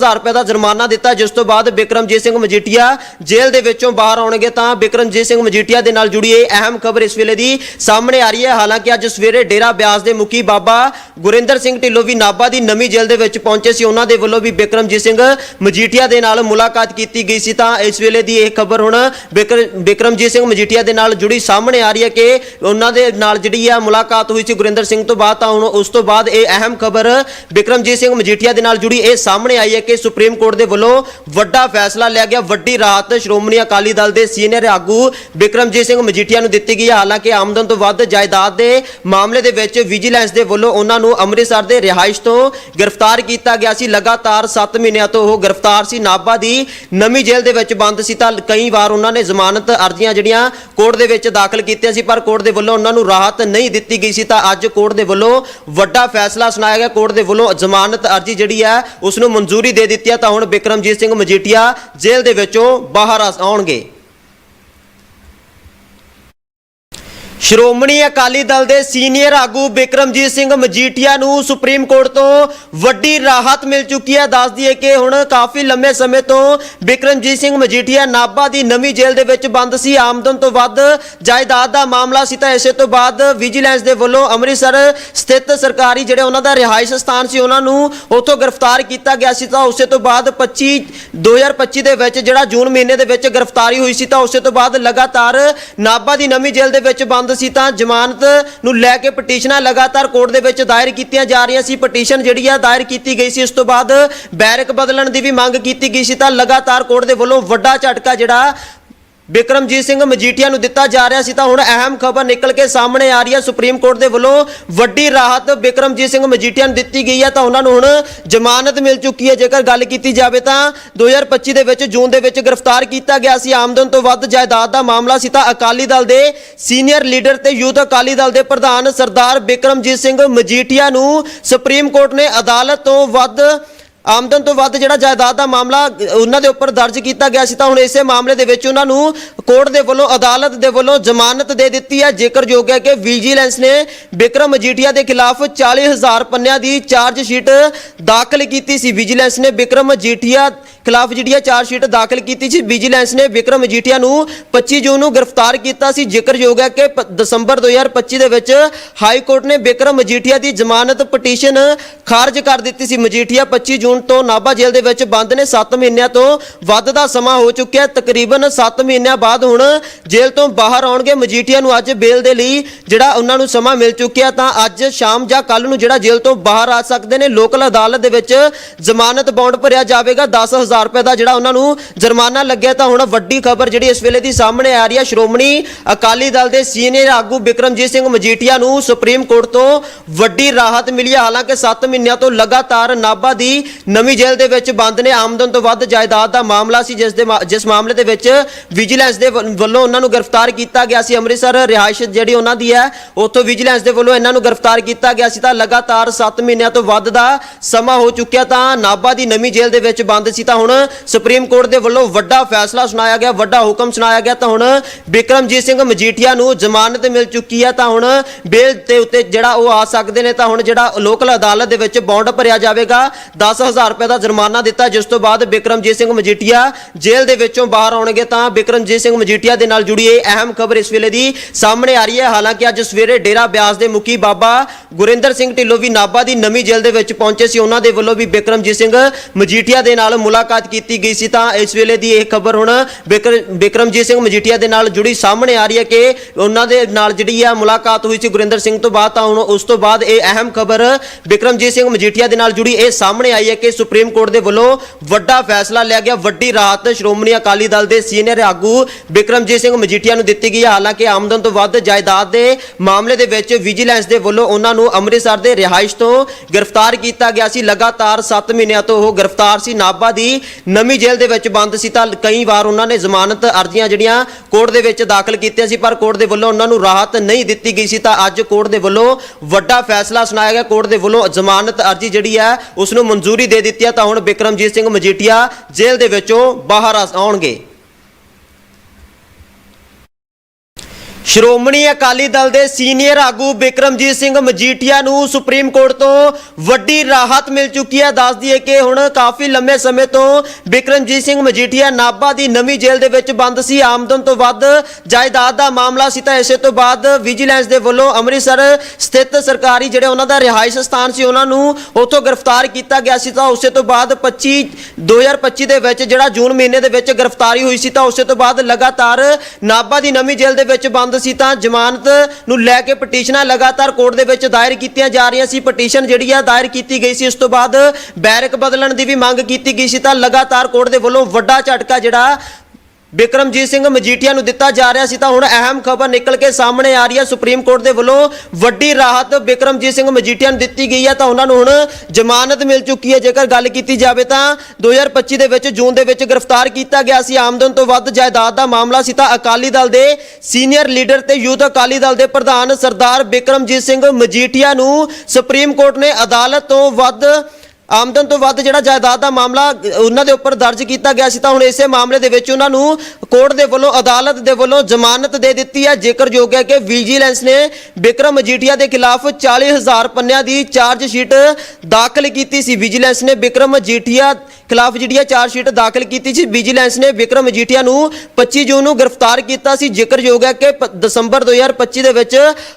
10000 ਰੁਪਏ ਦਾ ਜੁਰਮਾਨਾ ਦਿੱਤਾ, ਜਿਸ ਤੋਂ ਬਾਅਦ ਬਿਕਰਮਜੀਤ ਸਿੰਘ ਮਜੀਠੀਆ ਜੇਲ੍ਹ ਦੇ ਵਿੱਚੋਂ ਬਾਹਰ ਆਉਣਗੇ ਤਾਂ ਬਿਕਰਮਜੀਤ ਸਿੰਘ ਮਜੀਠੀਆ ਦੇ ਨਾਲ ਜੁੜੀ ਇਹ ਅਹਿਮ ਖਬਰ ਇਸ ਵੇਲੇ ਦੀ ਸਾਹਮਣੇ ਆ ਰਹੀ ਹੈ। ਹਾਲਾਂਕਿ ਅੱਜ ਸਵੇਰੇ ਡੇਰਾ ਬਿਆਸ ਦੇ ਮੁਖੀ ਬਾਬਾ ਗੁਰਿੰਦਰ ਸਿੰਘ ਢਿੱਲੋਂ ਵੀ ਨਾਭਾ ਦੀ ਨਵੀਂ ਜੇਲ੍ਹ ਦੇ ਵਿੱਚ ਪਹੁੰਚੇ ਸੀ। ਉਹਨਾਂ ਦੇ ਵੱਲੋਂ ਵੀ ਬਿਕਰਮਜੀਤ ਸਿੰਘ ਮਜੀਠੀਆ ਦੇ ਨਾਲ ਮੁਲਾਕਾਤ ਕੀਤੀ ਗਈ ਸੀ। ਤਾਂ ਇਸ ਵੇਲੇ ਦੀ ਇਹ ਖਬਰ ਹੁਣ ਬਿਕਰ- ਬਿਕਰਮਜੀਤ ਸਿੰਘ ਮਜੀਠੀਆ ਦੇ ਨਾਲ ਜੁੜੀ ਸਾਹਮਣੇ ਆ ਰਹੀ ਹੈ ਕਿ ਉਹਨਾਂ ਦੇ ਨਾਲ ਜਿਹੜੀ ਆ ਮੁਲਾਕਾਤ ਹੋਈ ਸੀ ਗੁਰਿੰਦਰ ਸਿੰਘ ਤੋਂ ਬਾਅਦ, ਤਾਂ ਹੁਣ ਉਸ ਤੋਂ ਬਾਅਦ ਇਹ ਅਹਿਮ ਖਬਰ ਬਿਕਰਮਜੀਤ ਸਿੰਘ ਮਜੀਠੀਆ ਦੇ ਨਾਲ ਜੁੜੀ ਇਹ ਸਾਹਮਣੇ ਆਈ ਹੈ ਕਿ ਸੁਪਰੀਮ ਕੋਰਟ ਦੇ ਵੱਲੋਂ ਵੱਡਾ ਫੈਸਲਾ ਲਿਆ ਗਿਆ। ਵੱਡੀ ਰਾਹਤ ਸ਼੍ਰੋਮਣੀ ਅਕਾਲੀ ਦਲ ਦੇ ਸੀਨੀਅਰ ਆਗੂ ਬਿਕਰਮਜੀਤ ਸਿੰਘ ਮਜੀਠੀਆ ਨੂੰ ਦਿੱਤੀ ਗਈ ਹੈ। ਹਾਲਾਂਕਿ ਆਮਦਨ ਤੋਂ ਵੱਧ ਜਾਇਦਾਦ ਦੇ ਮਾਮਲੇ ਦੇ ਵਿੱਚ ਵਿਜੀਲੈਂਸ ਦੇ ਵੱਲੋਂ ਉਹਨਾਂ ਨੂੰ ਅੰਮ੍ਰਿਤਸਰ ਦੇ ਰਿਹਾਇਸ਼ ਤੋਂ ਗ੍ਰਿਫਤਾਰ ਕੀਤਾ ਗਿਆ ਸੀ। ਲਗਾਤਾਰ 7 ਮਹੀਨਿਆਂ ਤੋਂ ਉਹ ਗ੍ਰਿਫਤਾਰ ਸੀ। ਨਾਭਾ ਦੀ ਨਵੀਂ ਜੇਲ੍ਹ ਦੇ ਵਿੱਚ ਬੰਦ ਸੀ ਤਾਂ ਕਈ ਵਾਰ ਉਹਨਾਂ ਨੇ ਜ਼ਮਾਨਤ ਅਰਜ਼ੀਆਂ ਜਿਹੜੀਆਂ ਕੋਰਟ ਦੇ ਵਿੱਚ ਦਾਖਲ ਕੀਤੀਆਂ ਸੀ, ਪਰ ਕੋਰਟ ਦੇ ਵੱਲੋਂ ਉਹਨਾਂ ਨੂੰ ਰਾਹਤ ਨਹੀਂ ਦਿੱਤੀ ਗਈ ਸੀ ਤਾਂ ਅੱਜ ਕੋਰਟ ਦੇ ਵੱਲੋਂ ਵੱਡਾ ਫੈਸਲਾ ਸੁਣਾਇਆ ਗਿਆ। ਕੋਰਟ ਦੇ ਵੱਲੋਂ ਜ਼ਮਾਨਤ ਅਰਜ਼ੀ ਜਿਹੜੀ ਹੈ, ਉਸ ਨੂੰ ਮਨਜ਼ੂਰੀ ਦੇ ਦਿੱਤੀ ਤਾਂ ਹੁਣ ਬਿਕਰਮਜੀਤ ਸਿੰਘ ਮਜੀਠੀਆ ਜੇਲ੍ਹ ਦੇ ਵਿੱਚੋਂ ਬਾਹਰ ਆਉਣਗੇ। ਸ਼੍ਰੋਮਣੀ ਅਕਾਲੀ ਦਲ ਦੇ ਸੀਨੀਅਰ ਆਗੂ ਬਿਕਰਮਜੀਤ ਸਿੰਘ ਮਜੀਠੀਆ ਨੂੰ ਸੁਪਰੀਮ ਕੋਰਟ ਤੋਂ ਵੱਡੀ ਰਾਹਤ ਮਿਲ ਚੁੱਕੀ ਹੈ। ਦੱਸ ਦਈਏ ਕਿ ਹੁਣ ਕਾਫੀ ਲੰਮੇ ਸਮੇਂ ਤੋਂ ਬਿਕਰਮਜੀਤ ਸਿੰਘ ਮਜੀਠੀਆ ਨਾਭਾ ਦੀ ਨਵੀਂ ਜੇਲ੍ਹ ਦੇ ਵਿੱਚ ਬੰਦ ਸੀ। ਆਮਦਨ ਤੋਂ ਵੱਧ ਜਾਇਦਾਦ ਦਾ ਮਾਮਲਾ ਸੀ ਤਾਂ ਇਸੇ ਤੋਂ ਬਾਅਦ ਵਿਜੀਲੈਂਸ ਦੇ ਵੱਲੋਂ ਅੰਮ੍ਰਿਤਸਰ ਸਥਿਤ ਸਰਕਾਰੀ ਜਿਹੜੇ ਉਹਨਾਂ ਦਾ ਰਿਹਾਇਸ਼ ਸਥਾਨ ਸੀ, ਉਹਨਾਂ ਨੂੰ ਉੱਥੋਂ ਗ੍ਰਿਫਤਾਰ ਕੀਤਾ ਗਿਆ ਸੀ ਤਾਂ ਉਸੇ ਤੋਂ ਬਾਅਦ 25 2025 ਦੇ ਵਿੱਚ ਜਿਹੜਾ ਜੂਨ ਮਹੀਨੇ ਦੇ ਵਿੱਚ ਗ੍ਰਿਫਤਾਰੀ ਹੋਈ ਸੀ ਤਾਂ ਉਸੇ ਤੋਂ ਬਾਅਦ ਲਗਾਤਾਰ ਨਾਭਾ ਦੀ ਨਵੀਂ ਜੇਲ੍ਹ ਦੇ ਵਿੱਚ ਬੰਦ ਸੀ ਤਾਂ ਜ਼ਮਾਨਤ ਨੂੰ ਲੈ ਕੇ ਪਟੀਸ਼ਨਾਂ ਲਗਾਤਾਰ ਕੋਰਟ ਦੇ ਵਿੱਚ ਦਾਇਰ ਕੀਤੀਆਂ ਜਾ ਰਹੀਆਂ ਸੀ। ਪਟੀਸ਼ਨ ਜਿਹੜੀ ਆ, ਦਾਇਰ ਕੀਤੀ ਗਈ ਸੀ। ਉਸ ਤੋਂ ਬਾਅਦ ਬੈਰਕ ਬਦਲਣ ਦੀ ਵੀ ਮੰਗ ਕੀਤੀ ਗਈ ਸੀ ਤਾਂ ਲਗਾਤਾਰ ਕੋਰਟ ਦੇ ਵੱਲੋਂ ਵੱਡਾ ਝਟਕਾ ਜਿਹੜਾ ਬਿਕਰਮਜੀਤ ਸਿੰਘ ਮਜੀਠੀਆ ਨੂੰ ਦਿੱਤਾ ਜਾ ਰਿਹਾ ਸੀ ਤਾਂ ਹੁਣ ਅਹਿਮ ਖਬਰ ਨਿਕਲ ਕੇ ਸਾਹਮਣੇ ਆ ਰਹੀ ਹੈ। ਸੁਪਰੀਮ ਕੋਰਟ ਦੇ ਵੱਲੋਂ ਵੱਡੀ ਰਾਹਤ ਬਿਕਰਮਜੀਤ ਸਿੰਘ ਮਜੀਠੀਆ ਨੂੰ ਦਿੱਤੀ ਗਈ ਹੈ ਤਾਂ ਉਹਨਾਂ ਨੂੰ ਹੁਣ ਜ਼ਮਾਨਤ ਮਿਲ ਚੁੱਕੀ ਹੈ। ਜੇਕਰ ਗੱਲ ਕੀਤੀ ਜਾਵੇ ਤਾਂ 2025 ਦੇ ਵਿੱਚ, ਜੂਨ ਦੇ ਵਿੱਚ ਗ੍ਰਿਫਤਾਰ ਕੀਤਾ ਗਿਆ ਸੀ। ਆਮਦਨ ਤੋਂ ਵੱਧ ਜਾਇਦਾਦ ਦਾ ਮਾਮਲਾ ਸੀ ਤਾਂ ਅਕਾਲੀ ਦਲ ਦੇ ਸੀਨੀਅਰ ਲੀਡਰ ਤੇ ਯੂਥ ਅਕਾਲੀ ਦਲ ਦੇ ਪ੍ਰਧਾਨ ਸਰਦਾਰ ਬਿਕਰਮਜੀਤ ਸਿੰਘ ਮਜੀਠੀਆ ਨੂੰ ਸੁਪਰੀਮ ਕੋਰਟ ਨੇ ਅਦਾਲਤ ਤੋਂ ਵੱਧ ਆਮਦਨ ਤੋਂ ਵੱਧ ਜਿਹੜਾ ਜਾਇਦਾਦ ਦਾ ਮਾਮਲਾ ਉਹਨਾਂ ਦੇ ਉੱਪਰ ਦਰਜ ਕੀਤਾ ਗਿਆ ਸੀ, ਤਾਂ ਹੁਣ ਇਸੇ ਮਾਮਲੇ ਦੇ ਵਿੱਚ ਉਹਨਾਂ ਨੂੰ ਕੋਰਟ ਦੇ ਵੱਲੋਂ ਅਦਾਲਤ ਦੇ ਵੱਲੋਂ ਜ਼ਮਾਨਤ ਦੇ ਦਿੱਤੀ ਹੈ। ਜ਼ਿਕਰਯੋਗ ਹੈ ਕਿ ਵਿਜੀਲੈਂਸ ਨੇ ਬਿਕਰਮ ਮਜੀਠੀਆ ਦੇ ਖਿਲਾਫ 40000 ਪੰਨਿਆਂ ਦੀ ਚਾਰਜ ਸ਼ੀਟ ਦਾਖਲ ਕੀਤੀ ਸੀ। ਵਿਜੀਲੈਂਸ ਨੇ ਬਿਕਰਮ ਮਜੀਠੀਆ ਖਿਲਾਫ ਜਿਹੜੀ ਹੈ ਚਾਰਜ ਸ਼ੀਟ ਦਾਖਲ ਕੀਤੀ ਸੀ। ਵਿਜੀਲੈਂਸ ਨੇ ਬਿਕਰਮ ਮਜੀਠੀਆ ਨੂੰ 25 ਜੂਨ ਨੂੰ ਗ੍ਰਿਫਤਾਰ ਕੀਤਾ ਸੀ। ਜ਼ਿਕਰਯੋਗ ਹੈ ਕਿ ਪ- ਦਸੰਬਰ 2025 ਦੇ ਵਿੱਚ ਹਾਈ ਕੋਰਟ ਨੇ ਬਿਕਰਮ ਮਜੀਠੀਆ ਦੀ ਜ਼ਮਾਨਤ ਪਟੀਸ਼ਨ ਖਾਰਜ ਕਰ ਦਿੱਤੀ ਸੀ। ਮਜੀਠੀਆ 25 ਜੂਨ ਤੋਂ ਨਾਭਾ ਜੇਲ੍ਹ ਦੇ ਵਿੱਚ ਬੰਦ ਨੇ। 7 ਮਹੀਨਿਆਂ ਤੋਂ ਵੱਧ ਦਾ ਸਮਾਂ ਹੋ ਚੁੱਕਿਆ ਤਕਰੀਬਨ 7 ਮਹੀਨਿਆਂ ਬਾਅਦ ਹੁਣ ਜੇਲ੍ਹ ਤੋਂ ਬਾਹਰ ਆਉਣਗੇ। ਮਜੀਠੀਆ ਨੂੰ ਅੱਜ ਬੇਲ ਦੇ ਲਈ ਜਿਹੜਾ ਉਹਨਾਂ ਨੂੰ ਸਮਾਂ ਮਿਲ ਚੁੱਕਿਆ ਤਾਂ ਅੱਜ ਸ਼ਾਮ ਜਾਂ ਕੱਲ ਨੂੰ ਜਿਹੜਾ ਜੇਲ੍ਹ ਤੋਂ ਬਾਹਰ ਆ ਸਕਦੇ ਨੇ। ਲੋਕਲ ਅਦਾਲਤ ਦੇ ਵਿੱਚ ਜ਼ਮਾਨਤ ਬੌਂਡ ਭਰਿਆ ਜਾਵੇਗਾ। 10000 10000 ਰੁਪਏ ਦਾ ਜਿਹੜਾ ਉਹਨਾਂ ਨੂੰ ਜੁਰਮਾਨਾ ਲੱਗਿਆ ਤਾਂ ਹੁਣ ਵੱਡੀ ਖਬਰ ਜਿਹੜੀ ਇਸ ਵੇਲੇ ਦੀ ਸਾਹਮਣੇ ਆ ਰਹੀ ਹੈ। ਸ਼੍ਰੋਮਣੀ ਅਕਾਲੀ ਦਲ ਦੇ ਸੀਨੀਅਰ ਆਗੂ ਬਿਕਰਮਜੀਤ ਸਿੰਘ ਮਜੀਠੀਆ ਨੂੰ ਸੁਪਰੀਮ ਕੋਰਟ ਤੋਂ ਵੱਡੀ ਰਾਹਤ ਮਿਲੀ ਹੈ। ਹਾਲਾਂਕਿ 7 ਮਹੀਨਿਆਂ ਤੋਂ ਲਗਾਤਾਰ ਨਾਭਾ ਦੀ ਨਵੀਂ ਜੇਲ੍ਹ ਦੇ ਵਿੱਚ ਬੰਦ ਨੇ। ਆਮਦਨ ਤੋਂ ਵੱਧ ਜਾਇਦਾਦ ਦਾ ਮਾਮਲਾ ਸੀ, ਜਿਸ ਦੇ ਜਿਸ ਮਾਮਲੇ ਦੇ ਵਿੱਚ ਵਿਜੀਲੈਂਸ ਦੇ ਵੱਲੋਂ ਉਹਨਾਂ ਨੂੰ ਗ੍ਰਿਫਤਾਰ ਕੀਤਾ ਗਿਆ ਸੀ। ਅੰਮ੍ਰਿਤਸਰ ਰਿਹਾਇਸ਼ ਜਿਹੜੀ ਉਹਨਾਂ ਦੀ ਹੈ, ਉੱਥੋਂ ਵਿਜੀਲੈਂਸ ਦੇ ਵੱਲੋਂ ਇਹਨਾਂ ਨੂੰ ਗ੍ਰਿਫਤਾਰ ਕੀਤਾ ਗਿਆ ਸੀ। ਤਾਂ ਲਗਾਤਾਰ 7 ਮਹੀਨਿਆਂ ਤੋਂ ਵੱਧ ਦਾ ਸਮਾਂ ਹੋ ਚੁੱਕਿਆ ਤਾਂ ਨਾਭਾ ਦੀ ਨਵੀਂ ਜੇਲ੍ਹ ਦੇ ਵਿੱਚ ਬੰਦ ਸੀ। ਤਾਂ ਹੁਣ ਸੁਪਰੀਮ ਕੋਰਟ ਦੇ ਵੱਲੋਂ ਵੱਡਾ ਫੈਸਲਾ ਸੁਣਾਇਆ ਗਿਆ, ਵੱਡਾ ਹੁਕਮ ਸੁਣਾਇਆ ਗਿਆ, ਤਾਂ ਹੁਣ ਬਿਕਰਮਜੀਤ ਸਿੰਘ ਮਜੀਠੀਆ ਨੂੰ ਜ਼ਮਾਨਤ ਮਿਲ ਚੁੱਕੀ ਹੈ, ਤਾਂ ਹੁਣ ਬੇਲ ਤੇ ਉੱਤੇ ਜਿਹੜਾ ਉਹ ਆ ਸਕਦੇ ਨੇ, ਤਾਂ ਹੁਣ ਜਿਹੜਾ ਲੋਕਲ ਅਦਾਲਤ ਦੇ ਵਿੱਚ ਬੌਂਡ ਭਰਿਆ ਜਾਵੇਗਾ 10000 ਰੁਪਏ ਦਾ ਜੁਰਮਾਨਾ ਦਿੱਤਾ, ਜਿਸ ਤੋਂ ਬਾਅਦ ਬਿਕਰਮਜੀਤ ਸਿੰਘ ਮਜੀਠੀਆ ਜੇਲ੍ਹ ਦੇ ਵਿੱਚੋਂ ਬਾਹਰ ਆਉਣਗੇ, ਤਾਂ ਬਿਕਰਮਜੀਤ ਸਿੰਘ ਮਜੀਠੀਆ ਦੇ ਨਾਲ ਜੁੜੀ ਇਹ ਅਹਿਮ ਖਬਰ ਇਸ ਵੇਲੇ ਦੀ ਸਾਹਮਣੇ ਆ ਰਹੀ ਹੈ। ਹਾਲਾਂਕਿ ਅੱਜ ਸਵੇਰੇ ਡੇਰਾ ਬਿਆਸ ਦੇ ਮੁਖੀ ਬਾਬਾ ਗੁਰਿੰਦਰ ਸਿੰਘ ਢਿੱਲੋਂ ਵੀ ਨਾਭਾ ਦੀ ਨਵੀਂ ਜੇਲ੍ਹ ਦੇ ਵਿੱਚ ਪਹੁੰਚੇ ਸੀ, ਉਹਨਾਂ ਦੇ ਵੱਲੋਂ ਵੀ ਬਿਕਰਮਜੀਤ ਸਿੰਘ ਮਜੀਠੀਆ ਦੇ ਨਾਲ ਮੁਲਾਕਾਤ ਮੁਲਾਕਾਤ ਕੀਤੀ ਗਈ ਸੀ ਤਾਂ ਇਸ ਵੇਲੇ ਦੀ ਇਹ ਖਬਰ ਹੁਣ ਬਿਕਰ- ਬਿਕਰਮਜੀਤ ਸਿੰਘ ਮਜੀਠੀਆ ਦੇ ਨਾਲ ਜੁੜੀ ਸਾਹਮਣੇ ਆ ਰਹੀ ਹੈ ਕਿ ਉਹਨਾਂ ਦੇ ਨਾਲ ਜਿਹੜੀ ਆ ਮੁਲਾਕਾਤ ਹੋਈ ਸੀ ਗੁਰਿੰਦਰ ਸਿੰਘ ਤੋਂ ਬਾਅਦ ਤਾਂ ਹੁਣ ਉਸ ਤੋਂ ਬਾਅਦ ਇਹ ਅਹਿਮ ਖਬਰ ਬਿਕਰਮਜੀਤ ਸਿੰਘ ਮਜੀਠੀਆ ਦੇ ਨਾਲ ਜੁੜੀ ਇਹ ਸਾਹਮਣੇ ਆਈ ਹੈ ਕਿ ਸੁਪਰੀਮ ਕੋਰਟ ਦੇ ਵੱਲੋਂ ਵੱਡਾ ਫੈਸਲਾ ਲਿਆ ਗਿਆ, ਵੱਡੀ ਰਾਹਤ ਸ਼੍ਰੋਮਣੀ ਅਕਾਲੀ ਦਲ ਦੇ ਸੀਨੀਅਰ ਆਗੂ ਬਿਕਰਮਜੀਤ ਸਿੰਘ ਮਜੀਠੀਆ ਨੂੰ ਦਿੱਤੀ ਗਈ ਹੈ। ਹਾਲਾਂਕਿ ਆਮਦਨ ਤੋਂ ਵੱਧ ਜਾਇਦਾਦ ਦੇ ਮਾਮਲੇ ਦੇ ਵਿੱਚ ਵਿਜੀਲੈਂਸ ਦੇ ਵੱਲੋਂ ਉਹਨਾਂ ਨੂੰ ਅੰਮ੍ਰਿਤਸਰ ਦੇ ਰਿਹਾਇਸ਼ ਤੋਂ ਗ੍ਰਿਫਤਾਰ ਕੀਤਾ ਗਿਆ ਸੀ। ਲਗਾਤਾਰ 7 ਮਹੀਨਿਆਂ ਤੋਂ ਉਹ ਗ੍ਰਿਫਤਾਰ ਸੀ। ਨਾਭਾ ਦੀ ਨਵੀਂ ਜੇਲ੍ਹ ਦੇ ਵਿੱਚ ਬੰਦ ਸੀ ਤਾਂ ਕਈ ਵਾਰ ਉਹਨਾਂ ਨੇ ਜ਼ਮਾਨਤ ਅਰਜ਼ੀਆਂ ਜਿਹੜੀਆਂ ਕੋਰਟ ਦੇ ਵਿੱਚ ਦਾਖਲ ਕੀਤੀਆਂ ਸੀ, ਪਰ ਕੋਰਟ ਦੇ ਵੱਲੋਂ ਉਹਨਾਂ ਨੂੰ ਰਾਹਤ ਨਹੀਂ ਦਿੱਤੀ ਗਈ ਸੀ। ਤਾਂ ਅੱਜ ਕੋਰਟ ਦੇ ਵੱਲੋਂ ਵੱਡਾ ਫੈਸਲਾ ਸੁਣਾਇਆ ਗਿਆ। ਕੋਰਟ ਦੇ ਵੱਲੋਂ ਜ਼ਮਾਨਤ ਅਰਜ਼ੀ ਜਿਹੜੀ ਹੈ ਉਸ ਨੂੰ ਮਨਜ਼ੂਰੀ ਦੇ ਦਿੱਤੀ ਹੈ। ਤਾਂ ਹੁਣ ਬਿਕਰਮਜੀਤ ਸਿੰਘ ਮਜੀਠੀਆ ਜੇਲ੍ਹ ਦੇ ਵਿੱਚੋਂ ਬਾਹਰ ਆਉਣਗੇ। ਸ਼੍ਰੋਮਣੀ ਅਕਾਲੀ ਦਲ ਦੇ ਸੀਨੀਅਰ ਆਗੂ ਬਿਕਰਮਜੀਤ ਸਿੰਘ ਮਜੀਠੀਆ ਨੂੰ ਸੁਪਰੀਮ ਕੋਰਟ ਤੋਂ ਵੱਡੀ ਰਾਹਤ ਮਿਲ ਚੁੱਕੀ ਹੈ। ਦੱਸ ਦਈਏ ਕਿ ਹੁਣ ਕਾਫੀ ਲੰਮੇ ਸਮੇਂ ਤੋਂ ਬਿਕਰਮਜੀਤ ਸਿੰਘ ਮਜੀਠੀਆ ਨਾਭਾ ਦੀ ਨਵੀਂ ਜੇਲ੍ਹ ਦੇ ਵਿੱਚ ਬੰਦ ਸੀ। ਆਮਦਨ ਤੋਂ ਵੱਧ ਜਾਇਦਾਦ ਦਾ ਮਾਮਲਾ ਸੀ ਤਾਂ ਇਸੇ ਤੋਂ ਬਾਅਦ ਵਿਜੀਲੈਂਸ ਦੇ ਵੱਲੋਂ ਅੰਮ੍ਰਿਤਸਰ ਸਥਿਤ ਸਰਕਾਰੀ ਜਿਹੜੇ ਉਹਨਾਂ ਦਾ ਰਿਹਾਇਸ਼ ਸਥਾਨ ਸੀ, ਉਹਨਾਂ ਨੂੰ ਉੱਥੋਂ ਗ੍ਰਿਫਤਾਰ ਕੀਤਾ ਗਿਆ ਸੀ ਤਾਂ ਉਸੇ ਤੋਂ ਬਾਅਦ 25 2025 ਦੇ ਵਿੱਚ ਜਿਹੜਾ ਜੂਨ ਮਹੀਨੇ ਦੇ ਵਿੱਚ ਗ੍ਰਿਫਤਾਰੀ ਹੋਈ ਸੀ ਤਾਂ ਉਸੇ ਤੋਂ ਬਾਅਦ ਲਗਾਤਾਰ ਨਾਭਾ ਦੀ ਨਵੀਂ ਜੇਲ੍ਹ ਦੇ ਵਿੱਚ ਬੰਦ ਸੀ ਤਾਂ ਜ਼ਮਾਨਤ ਨੂੰ ਲੈ ਕੇ ਪਟੀਸ਼ਨਾਂ ਲਗਾਤਾਰ ਕੋਰਟ ਦੇ ਵਿੱਚ ਦਾਇਰ ਕੀਤੀਆਂ ਜਾ ਰਹੀਆਂ ਸੀ। ਪਟੀਸ਼ਨ ਜਿਹੜੀ ਆ, ਦਾਇਰ ਕੀਤੀ ਗਈ ਸੀ। ਉਸ ਤੋਂ ਬਾਅਦ ਬੈਰਕ ਬਦਲਣ ਦੀ ਵੀ ਮੰਗ ਕੀਤੀ ਗਈ ਸੀ ਤਾਂ ਲਗਾਤਾਰ ਕੋਰਟ ਦੇ ਵੱਲੋਂ ਵੱਡਾ ਝਟਕਾ ਜਿਹੜਾ ਬਿਕਰਮਜੀਤ ਸਿੰਘ ਮਜੀਠੀਆ ਨੂੰ ਦਿੱਤਾ ਜਾ ਰਿਹਾ ਸੀ ਤਾਂ ਹੁਣ ਅਹਿਮ ਖਬਰ ਨਿਕਲ ਕੇ ਸਾਹਮਣੇ ਆ ਰਹੀ ਹੈ। ਸੁਪਰੀਮ ਕੋਰਟ ਦੇ ਵੱਲੋਂ ਵੱਡੀ ਰਾਹਤ ਬਿਕਰਮਜੀਤ ਸਿੰਘ ਮਜੀਠੀਆ ਨੂੰ ਦਿੱਤੀ ਗਈ ਹੈ ਤਾਂ ਉਹਨਾਂ ਨੂੰ ਹੁਣ ਜ਼ਮਾਨਤ ਮਿਲ ਚੁੱਕੀ ਹੈ। ਜੇਕਰ ਗੱਲ ਕੀਤੀ ਜਾਵੇ ਤਾਂ 2025 ਦੇ ਵਿੱਚ, ਜੂਨ ਦੇ ਵਿੱਚ ਗ੍ਰਿਫਤਾਰ ਕੀਤਾ ਗਿਆ ਸੀ। ਆਮਦਨ ਤੋਂ ਵੱਧ ਜਾਇਦਾਦ ਦਾ ਮਾਮਲਾ ਸੀ ਤਾਂ ਅਕਾਲੀ ਦਲ ਦੇ ਸੀਨੀਅਰ ਲੀਡਰ ਤੇ ਯੂਥ ਅਕਾਲੀ ਦਲ ਦੇ ਪ੍ਰਧਾਨ ਸਰਦਾਰ ਬਿਕਰਮਜੀਤ ਸਿੰਘ ਮਜੀਠੀਆ ਨੂੰ ਸੁਪਰੀਮ ਕੋਰਟ ਨੇ ਅਦਾਲਤ ਤੋਂ ਵੱਧ ਆਮਦਨ ਤੋਂ ਵੱਧ ਜਿਹੜਾ ਜਾਇਦਾਦ ਦਾ ਮਾਮਲਾ ਉਹਨਾਂ ਦੇ ਉੱਪਰ ਦਰਜ ਕੀਤਾ ਗਿਆ ਸੀ, ਤਾਂ ਹੁਣ ਇਸੇ ਮਾਮਲੇ ਦੇ ਵਿੱਚ ਉਹਨਾਂ ਨੂੰ ਕੋਰਟ ਦੇ ਵੱਲੋਂ, ਅਦਾਲਤ ਦੇ ਵੱਲੋਂ ਜ਼ਮਾਨਤ ਦੇ ਦਿੱਤੀ ਹੈ। ਜ਼ਿਕਰਯੋਗ ਹੈ ਕਿ ਵਿਜੀਲੈਂਸ ਨੇ ਬਿਕਰਮ ਮਜੀਠੀਆ ਦੇ ਖਿਲਾਫ 40000 ਪੰਨਿਆਂ ਦੀ ਚਾਰਜ ਸ਼ੀਟ ਦਾਖਲ ਕੀਤੀ ਸੀ। ਵਿਜੀਲੈਂਸ ਨੇ ਬਿਕਰਮ ਮਜੀਠੀਆ ਖਿਲਾਫ ਜਿਹੜੀ ਹੈ ਚਾਰਜ ਸ਼ੀਟ ਦਾਖਲ ਕੀਤੀ ਸੀ। ਵਿਜੀਲੈਂਸ ਨੇ ਬਿਕਰਮ ਮਜੀਠੀਆ ਨੂੰ 25 ਜੂਨ ਨੂੰ ਗ੍ਰਿਫਤਾਰ ਕੀਤਾ ਸੀ। ਜ਼ਿਕਰਯੋਗ ਹੈ ਕਿ ਪ- ਦਸੰਬਰ 2025 ਦੇ ਵਿੱਚ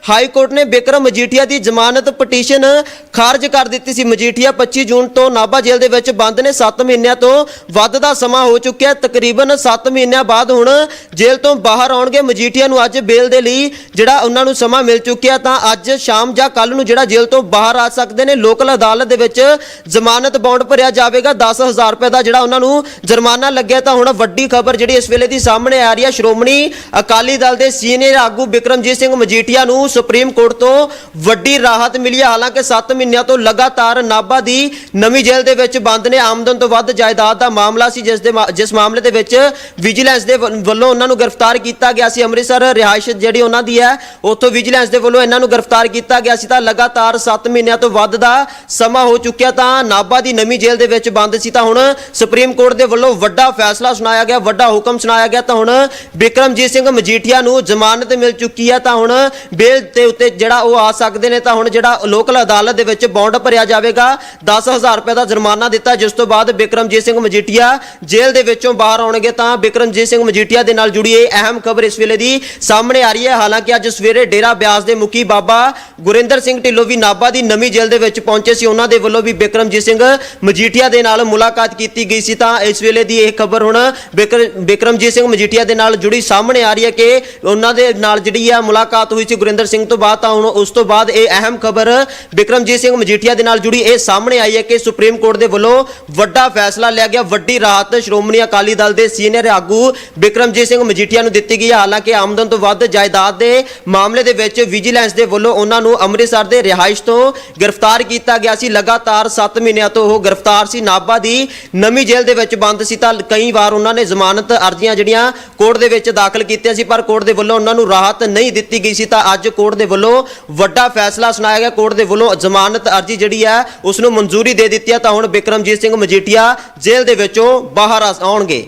ਹਾਈ ਕੋਰਟ ਨੇ ਬਿਕਰਮ ਮਜੀਠੀਆ ਦੀ ਜ਼ਮਾਨਤ ਪਟੀਸ਼ਨ ਖਾਰਜ ਕਰ ਦਿੱਤੀ ਸੀ। ਮਜੀਠੀਆ 25 ਜੂਨ ਤੋਂ ਨਾਭਾ ਜੇਲ੍ਹ ਦੇ ਵਿੱਚ ਬੰਦ ਨੇ। 7 ਮਹੀਨਿਆਂ ਤੋਂ ਵੱਧ ਦਾ ਸਮਾਂ ਹੋ ਚੁੱਕਿਆ ਹੈ। ਤਕਰੀਬਨ 7 ਮਹੀਨਿਆਂ ਬਾਅਦ ਹੁਣ ਜੇਲ੍ਹ ਤੋਂ ਬਾਹਰ ਆਉਣਗੇ। ਮਜੀਠੀਆ ਨੂੰ ਅੱਜ ਬੇਲ ਦੇ ਲਈ ਜਿਹੜਾ ਉਹਨਾਂ ਨੂੰ ਸਮਾਂ ਮਿਲ ਚੁੱਕਿਆ ਤਾਂ ਅੱਜ ਸ਼ਾਮ ਜਾਂ ਕੱਲ ਨੂੰ ਜਿਹੜਾ ਜੇਲ੍ਹ ਤੋਂ ਬਾਹਰ ਆ ਸਕਦੇ ਨੇ। ਲੋਕਲ ਅਦਾਲਤ ਦੇ ਵਿੱਚ ਜ਼ਮਾਨਤ ਬੌਂਡ ਭਰਿਆ ਜਾਵੇਗਾ। 10000 ਰੁਪਏ ਦਾ ਜਿਹੜਾ ਉਹਨਾਂ ਨੂੰ ਜੁਰਮਾਨਾ ਲੱਗਿਆ ਤਾਂ ਹੁਣ ਵੱਡੀ ਖਬਰ ਜਿਹੜੀ ਇਸ ਵੇਲੇ ਦੀ ਸਾਹਮਣੇ ਆ ਰਹੀ ਹੈ, ਸ਼੍ਰੋਮਣੀ ਅਕਾਲੀ ਦਲ ਦੇ ਸੀਨੀਅਰ ਆਗੂ ਬਿਕਰਮਜੀਤ ਸਿੰਘ ਮਜੀਠੀਆ ਨੂੰ ਸੁਪਰੀਮ ਕੋਰਟ ਤੋਂ ਵੱਡੀ ਰਾਹਤ ਮਿਲੀ ਹੈ। ਹਾਲਾਂਕਿ 7 ਮਹੀਨਿਆਂ ਤੋਂ ਲਗਾਤਾਰ ਨਾਭਾ ਦੀ ਨਵੀਂ ਜੇਲ੍ਹ ਦੇ ਵਿੱਚ ਬੰਦ ਨੇ। ਆਮਦਨ ਤੋਂ ਵੱਧ ਜਾਇਦਾਦ ਦਾ ਮਾਮਲਾ ਸੀ, ਜਿਸ ਦੇ ਜਿਸ ਮਾਮਲੇ ਦੇ ਵਿੱਚ ਵਿਜੀਲੈਂਸ ਦੇ ਵੱਲੋਂ ਉਹਨਾਂ ਨੂੰ ਗ੍ਰਿਫਤਾਰ ਕੀਤਾ ਗਿਆ ਸੀ। ਅੰਮ੍ਰਿਤਸਰ ਰਿਹਾਇਸ਼ ਜਿਹੜੀ ਉਹਨਾਂ ਦੀ ਹੈ, ਉੱਥੋਂ ਵਿਜੀਲੈਂਸ ਦੇ ਵੱਲੋਂ ਇਹਨਾਂ ਨੂੰ ਗ੍ਰਿਫਤਾਰ ਕੀਤਾ ਗਿਆ ਸੀ ਤਾਂ ਲਗਾਤਾਰ 7 ਮਹੀਨਿਆਂ ਤੋਂ ਵੱਧ ਦਾ ਸਮਾਂ ਹੋ ਚੁੱਕਿਆ ਤਾਂ ਨਾਭਾ ਦੀ ਨਵੀਂ ਜੇਲ੍ਹ ਦੇ ਵਿੱਚ ਬੰਦ ਸੀ ਤਾਂ ਹੁਣ ਸੁਪਰੀਮ ਕੋਰਟ ਦੇ ਵੱਲੋਂ ਵੱਡਾ ਫੈਸਲਾ ਸੁਣਾਇਆ ਗਿਆ, ਵੱਡਾ ਹੁਕਮ ਸੁਣਾਇਆ ਗਿਆ, ਤਾਂ ਹੁਣ ਬਿਕਰਮਜੀਤ ਸਿੰਘ ਮਜੀਠੀਆ ਨੂੰ ਜ਼ਮਾਨਤ ਮਿਲ ਚੁੱਕੀ ਹੈ, ਤਾਂ ਹੁਣ ਬੇਲ ਤੇ ਉੱਤੇ ਜਿਹੜਾ ਉਹ ਆ ਸਕਦੇ ਨੇ, ਤਾਂ ਹੁਣ ਜਿਹੜਾ ਲੋਕਲ ਅਦਾਲਤ ਦੇ ਵਿੱਚ ਬੌਂਡ ਭਰਿਆ ਜਾਵੇਗਾ। 10000 ਰੁਪਏ ਦਾ ਜੁਰਮਾਨਾ ਦਿੱਤਾ, ਜਿਸ ਤੋਂ ਬਾਅਦ ਬਿਕਰਮਜੀਤ ਸਿੰਘ ਮਜੀਠੀਆ ਜੇਲ੍ਹ ਦੇ ਵਿੱਚੋਂ ਬਾਹਰ ਆਉਣਗੇ, ਤਾਂ ਬਿਕਰਮਜੀਤ ਸਿੰਘ ਸਿੰਘ ਮਜੀਠੀਆ ਦੇ ਨਾਲ ਜੁੜੀ ਇਹ ਅਹਿਮ ਖਬਰ ਇਸ ਵੇਲੇ ਦੀ ਸਾਹਮਣੇ ਆ ਰਹੀ ਹੈ। ਹਾਲਾਂਕਿ ਅੱਜ ਸਵੇਰੇ ਡੇਰਾ ਬਿਆਸ ਦੇ ਮੁਖੀ ਬਾਬਾ ਗੁਰਿੰਦਰ ਸਿੰਘ ਢਿੱਲੋਂ ਵੀ ਨਾਭਾ ਦੀ ਨਵੀਂ ਜੇਲ੍ਹ ਦੇ ਵਿੱਚ ਪਹੁੰਚੇ ਸੀ। ਉਹਨਾਂ ਦੇ ਵੱਲੋਂ ਵੀ ਬਿਕਰਮਜੀਤ ਸਿੰਘ ਮਜੀਠੀਆ ਦੇ ਨਾਲ ਮੁਲਾਕਾਤ ਕੀਤੀ ਗਈ ਸੀ ਤਾਂ ਇਸ ਵੇਲੇ ਦੀ ਇਹ ਖਬਰ ਹੁਣ ਬਿਕਰ- ਬਿਕਰਮਜੀਤ ਸਿੰਘ ਮਜੀਠੀਆ ਦੇ ਨਾਲ ਜੁੜੀ ਸਾਹਮਣੇ ਆ ਰਹੀ ਹੈ ਕਿ ਉਹਨਾਂ ਦੇ ਨਾਲ ਜਿਹੜੀ ਆ ਮੁਲਾਕਾਤ ਹੋਈ ਸੀ ਗੁਰਿੰਦਰ ਸਿੰਘ ਤੋਂ ਬਾਅਦ ਤਾਂ ਹੁਣ ਉਸ ਤੋਂ ਬਾਅਦ ਇਹ ਅਹਿਮ ਖਬਰ ਬਿਕਰਮਜੀਤ ਸਿੰਘ ਮਜੀਠੀਆ ਦੇ ਨਾਲ ਜੁੜੀ ਇਹ ਸਾਹਮਣੇ ਆਈ ਹੈ ਕਿ ਸੁਪਰੀਮ ਕੋਰਟ ਦੇ ਵੱਲੋਂ ਵੱਡਾ ਫੈਸਲਾ ਲਿਆ ਗਿਆ। ਵੱਡੀ ਰਾਹਤ ਸ਼੍ਰੋਮਣੀ ਅਕਾਲੀ ਦਲ ਦੇ ਸੀਨੀਅਰ ਆਗੂ ਬਿਕਰਮਜੀਤ ਸਿੰਘ ਮਜੀਠੀਆ ਨੂੰ ਦਿੱਤੀ ਗਈ ਹੈ। ਹਾਲਾਂਕਿ ਆਮਦਨ ਤੋਂ ਵੱਧ ਜਾਇਦਾਦ ਦੇ ਮਾਮਲੇ ਦੇ ਵਿੱਚ ਵਿਜੀਲੈਂਸ ਦੇ ਵੱਲੋਂ ਉਹਨਾਂ ਨੂੰ ਅੰਮ੍ਰਿਤਸਰ ਦੇ ਰਿਹਾਇਸ਼ ਤੋਂ ਗ੍ਰਿਫਤਾਰ ਕੀਤਾ ਗਿਆ ਸੀ। ਲਗਾਤਾਰ 7 ਮਹੀਨਿਆਂ ਤੋਂ ਉਹ ਗ੍ਰਿਫਤਾਰ ਸੀ। ਨਾਭਾ ਦੀ ਨਵੀਂ ਜੇਲ੍ਹ ਦੇ ਵਿੱਚ ਬੰਦ ਸੀ ਤਾਂ ਕਈ ਵਾਰ ਉਹਨਾਂ ਨੇ ਜ਼ਮਾਨਤ ਅਰਜ਼ੀਆਂ ਜਿਹੜੀਆਂ ਕੋਰਟ ਦੇ ਵਿੱਚ ਦਾਖਲ ਕੀਤੀਆਂ ਸੀ, ਪਰ ਕੋਰਟ ਦੇ ਵੱਲੋਂ ਉਹਨਾਂ ਨੂੰ ਰਾਹਤ ਨਹੀਂ ਦਿੱਤੀ ਗਈ ਸੀ ਤਾਂ ਅੱਜ ਕੋਰਟ ਦੇ ਵੱਲੋਂ ਵੱਡਾ ਫੈਸਲਾ ਸੁਣਾਇਆ ਗਿਆ। ਕੋਰਟ ਦੇ ਵੱਲੋਂ ਜ਼ਮਾਨਤ ਅਰਜ਼ੀ ਜਿਹੜੀ ਹੈ ਉਸ ਨੂੰ ਮਨਜ਼ੂਰੀ ਦੇ ਦਿੱਤੀ ਹੈ ਤਾਂ ਹੁਣ ਬਿਕਰਮਜੀਤ ਸਿੰਘ ਮਜੀਠੀਆ ਜੇਲ੍ਹ ਦੇ ਵਿੱਚੋਂ ਬਾਹਰ ਆਉਣਗੇ।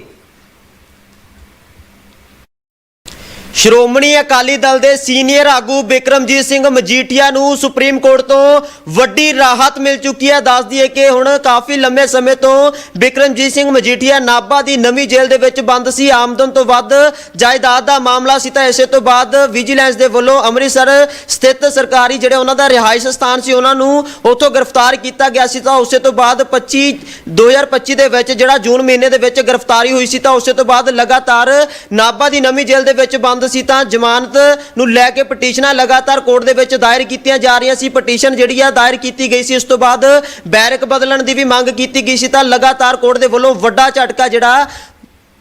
ਸ਼੍ਰੋਮਣੀ ਅਕਾਲੀ ਦਲ ਦੇ ਸੀਨੀਅਰ ਆਗੂ ਬਿਕਰਮਜੀਤ ਸਿੰਘ ਮਜੀਠੀਆ ਨੂੰ ਸੁਪਰੀਮ ਕੋਰਟ ਤੋਂ ਵੱਡੀ ਰਾਹਤ ਮਿਲ ਚੁੱਕੀ ਹੈ। ਦੱਸ ਦਈਏ ਕਿ ਹੁਣ ਕਾਫੀ ਲੰਮੇ ਸਮੇਂ ਤੋਂ ਬਿਕਰਮਜੀਤ ਸਿੰਘ ਮਜੀਠੀਆ ਨਾਭਾ ਦੀ ਨਵੀਂ ਜੇਲ੍ਹ ਦੇ ਵਿੱਚ ਬੰਦ ਸੀ। ਆਮਦਨ ਤੋਂ ਵੱਧ ਜਾਇਦਾਦ ਦਾ ਮਾਮਲਾ ਸੀ ਤਾਂ ਇਸੇ ਤੋਂ ਬਾਅਦ ਵਿਜੀਲੈਂਸ ਦੇ ਵੱਲੋਂ ਅੰਮ੍ਰਿਤਸਰ ਸਥਿਤ ਸਰਕਾਰੀ ਜਿਹੜੇ ਉਹਨਾਂ ਦਾ ਰਿਹਾਇਸ਼ ਸਥਾਨ ਸੀ, ਉਹਨਾਂ ਨੂੰ ਉੱਥੋਂ ਗ੍ਰਿਫਤਾਰ ਕੀਤਾ ਗਿਆ ਸੀ। ਤਾਂ ਉਸੇ ਤੋਂ ਬਾਅਦ 25 2025 ਦੇ ਵਿੱਚ ਜਿਹੜਾ ਜੂਨ ਮਹੀਨੇ ਦੇ ਵਿੱਚ ਗ੍ਰਿਫਤਾਰੀ ਹੋਈ ਸੀ, ਤਾਂ ਉਸੇ ਤੋਂ ਬਾਅਦ ਲਗਾਤਾਰ ਨਾਭਾ ਦੀ ਨਵੀਂ ਜੇਲ੍ਹ ਦੇ ਵਿੱਚ ਬੰਦ ਸੀ ਤਾਂ ਜ਼ਮਾਨਤ ਨੂੰ ਲੈ ਕੇ ਪਟੀਸ਼ਨਾਂ ਲਗਾਤਾਰ ਕੋਰਟ ਦੇ ਵਿੱਚ ਦਾਇਰ ਕੀਤੀਆਂ ਜਾ ਰਹੀਆਂ ਸੀ। ਪਟੀਸ਼ਨ ਜਿਹੜੀ ਆ, ਦਾਇਰ ਕੀਤੀ ਗਈ ਸੀ। ਉਸ ਤੋਂ ਬਾਅਦ ਬੈਰਕ ਬਦਲਣ ਦੀ ਵੀ ਮੰਗ ਕੀਤੀ ਗਈ ਸੀ ਤਾਂ ਲਗਾਤਾਰ ਕੋਰਟ ਦੇ ਵੱਲੋਂ ਵੱਡਾ ਝਟਕਾ ਜਿਹੜਾ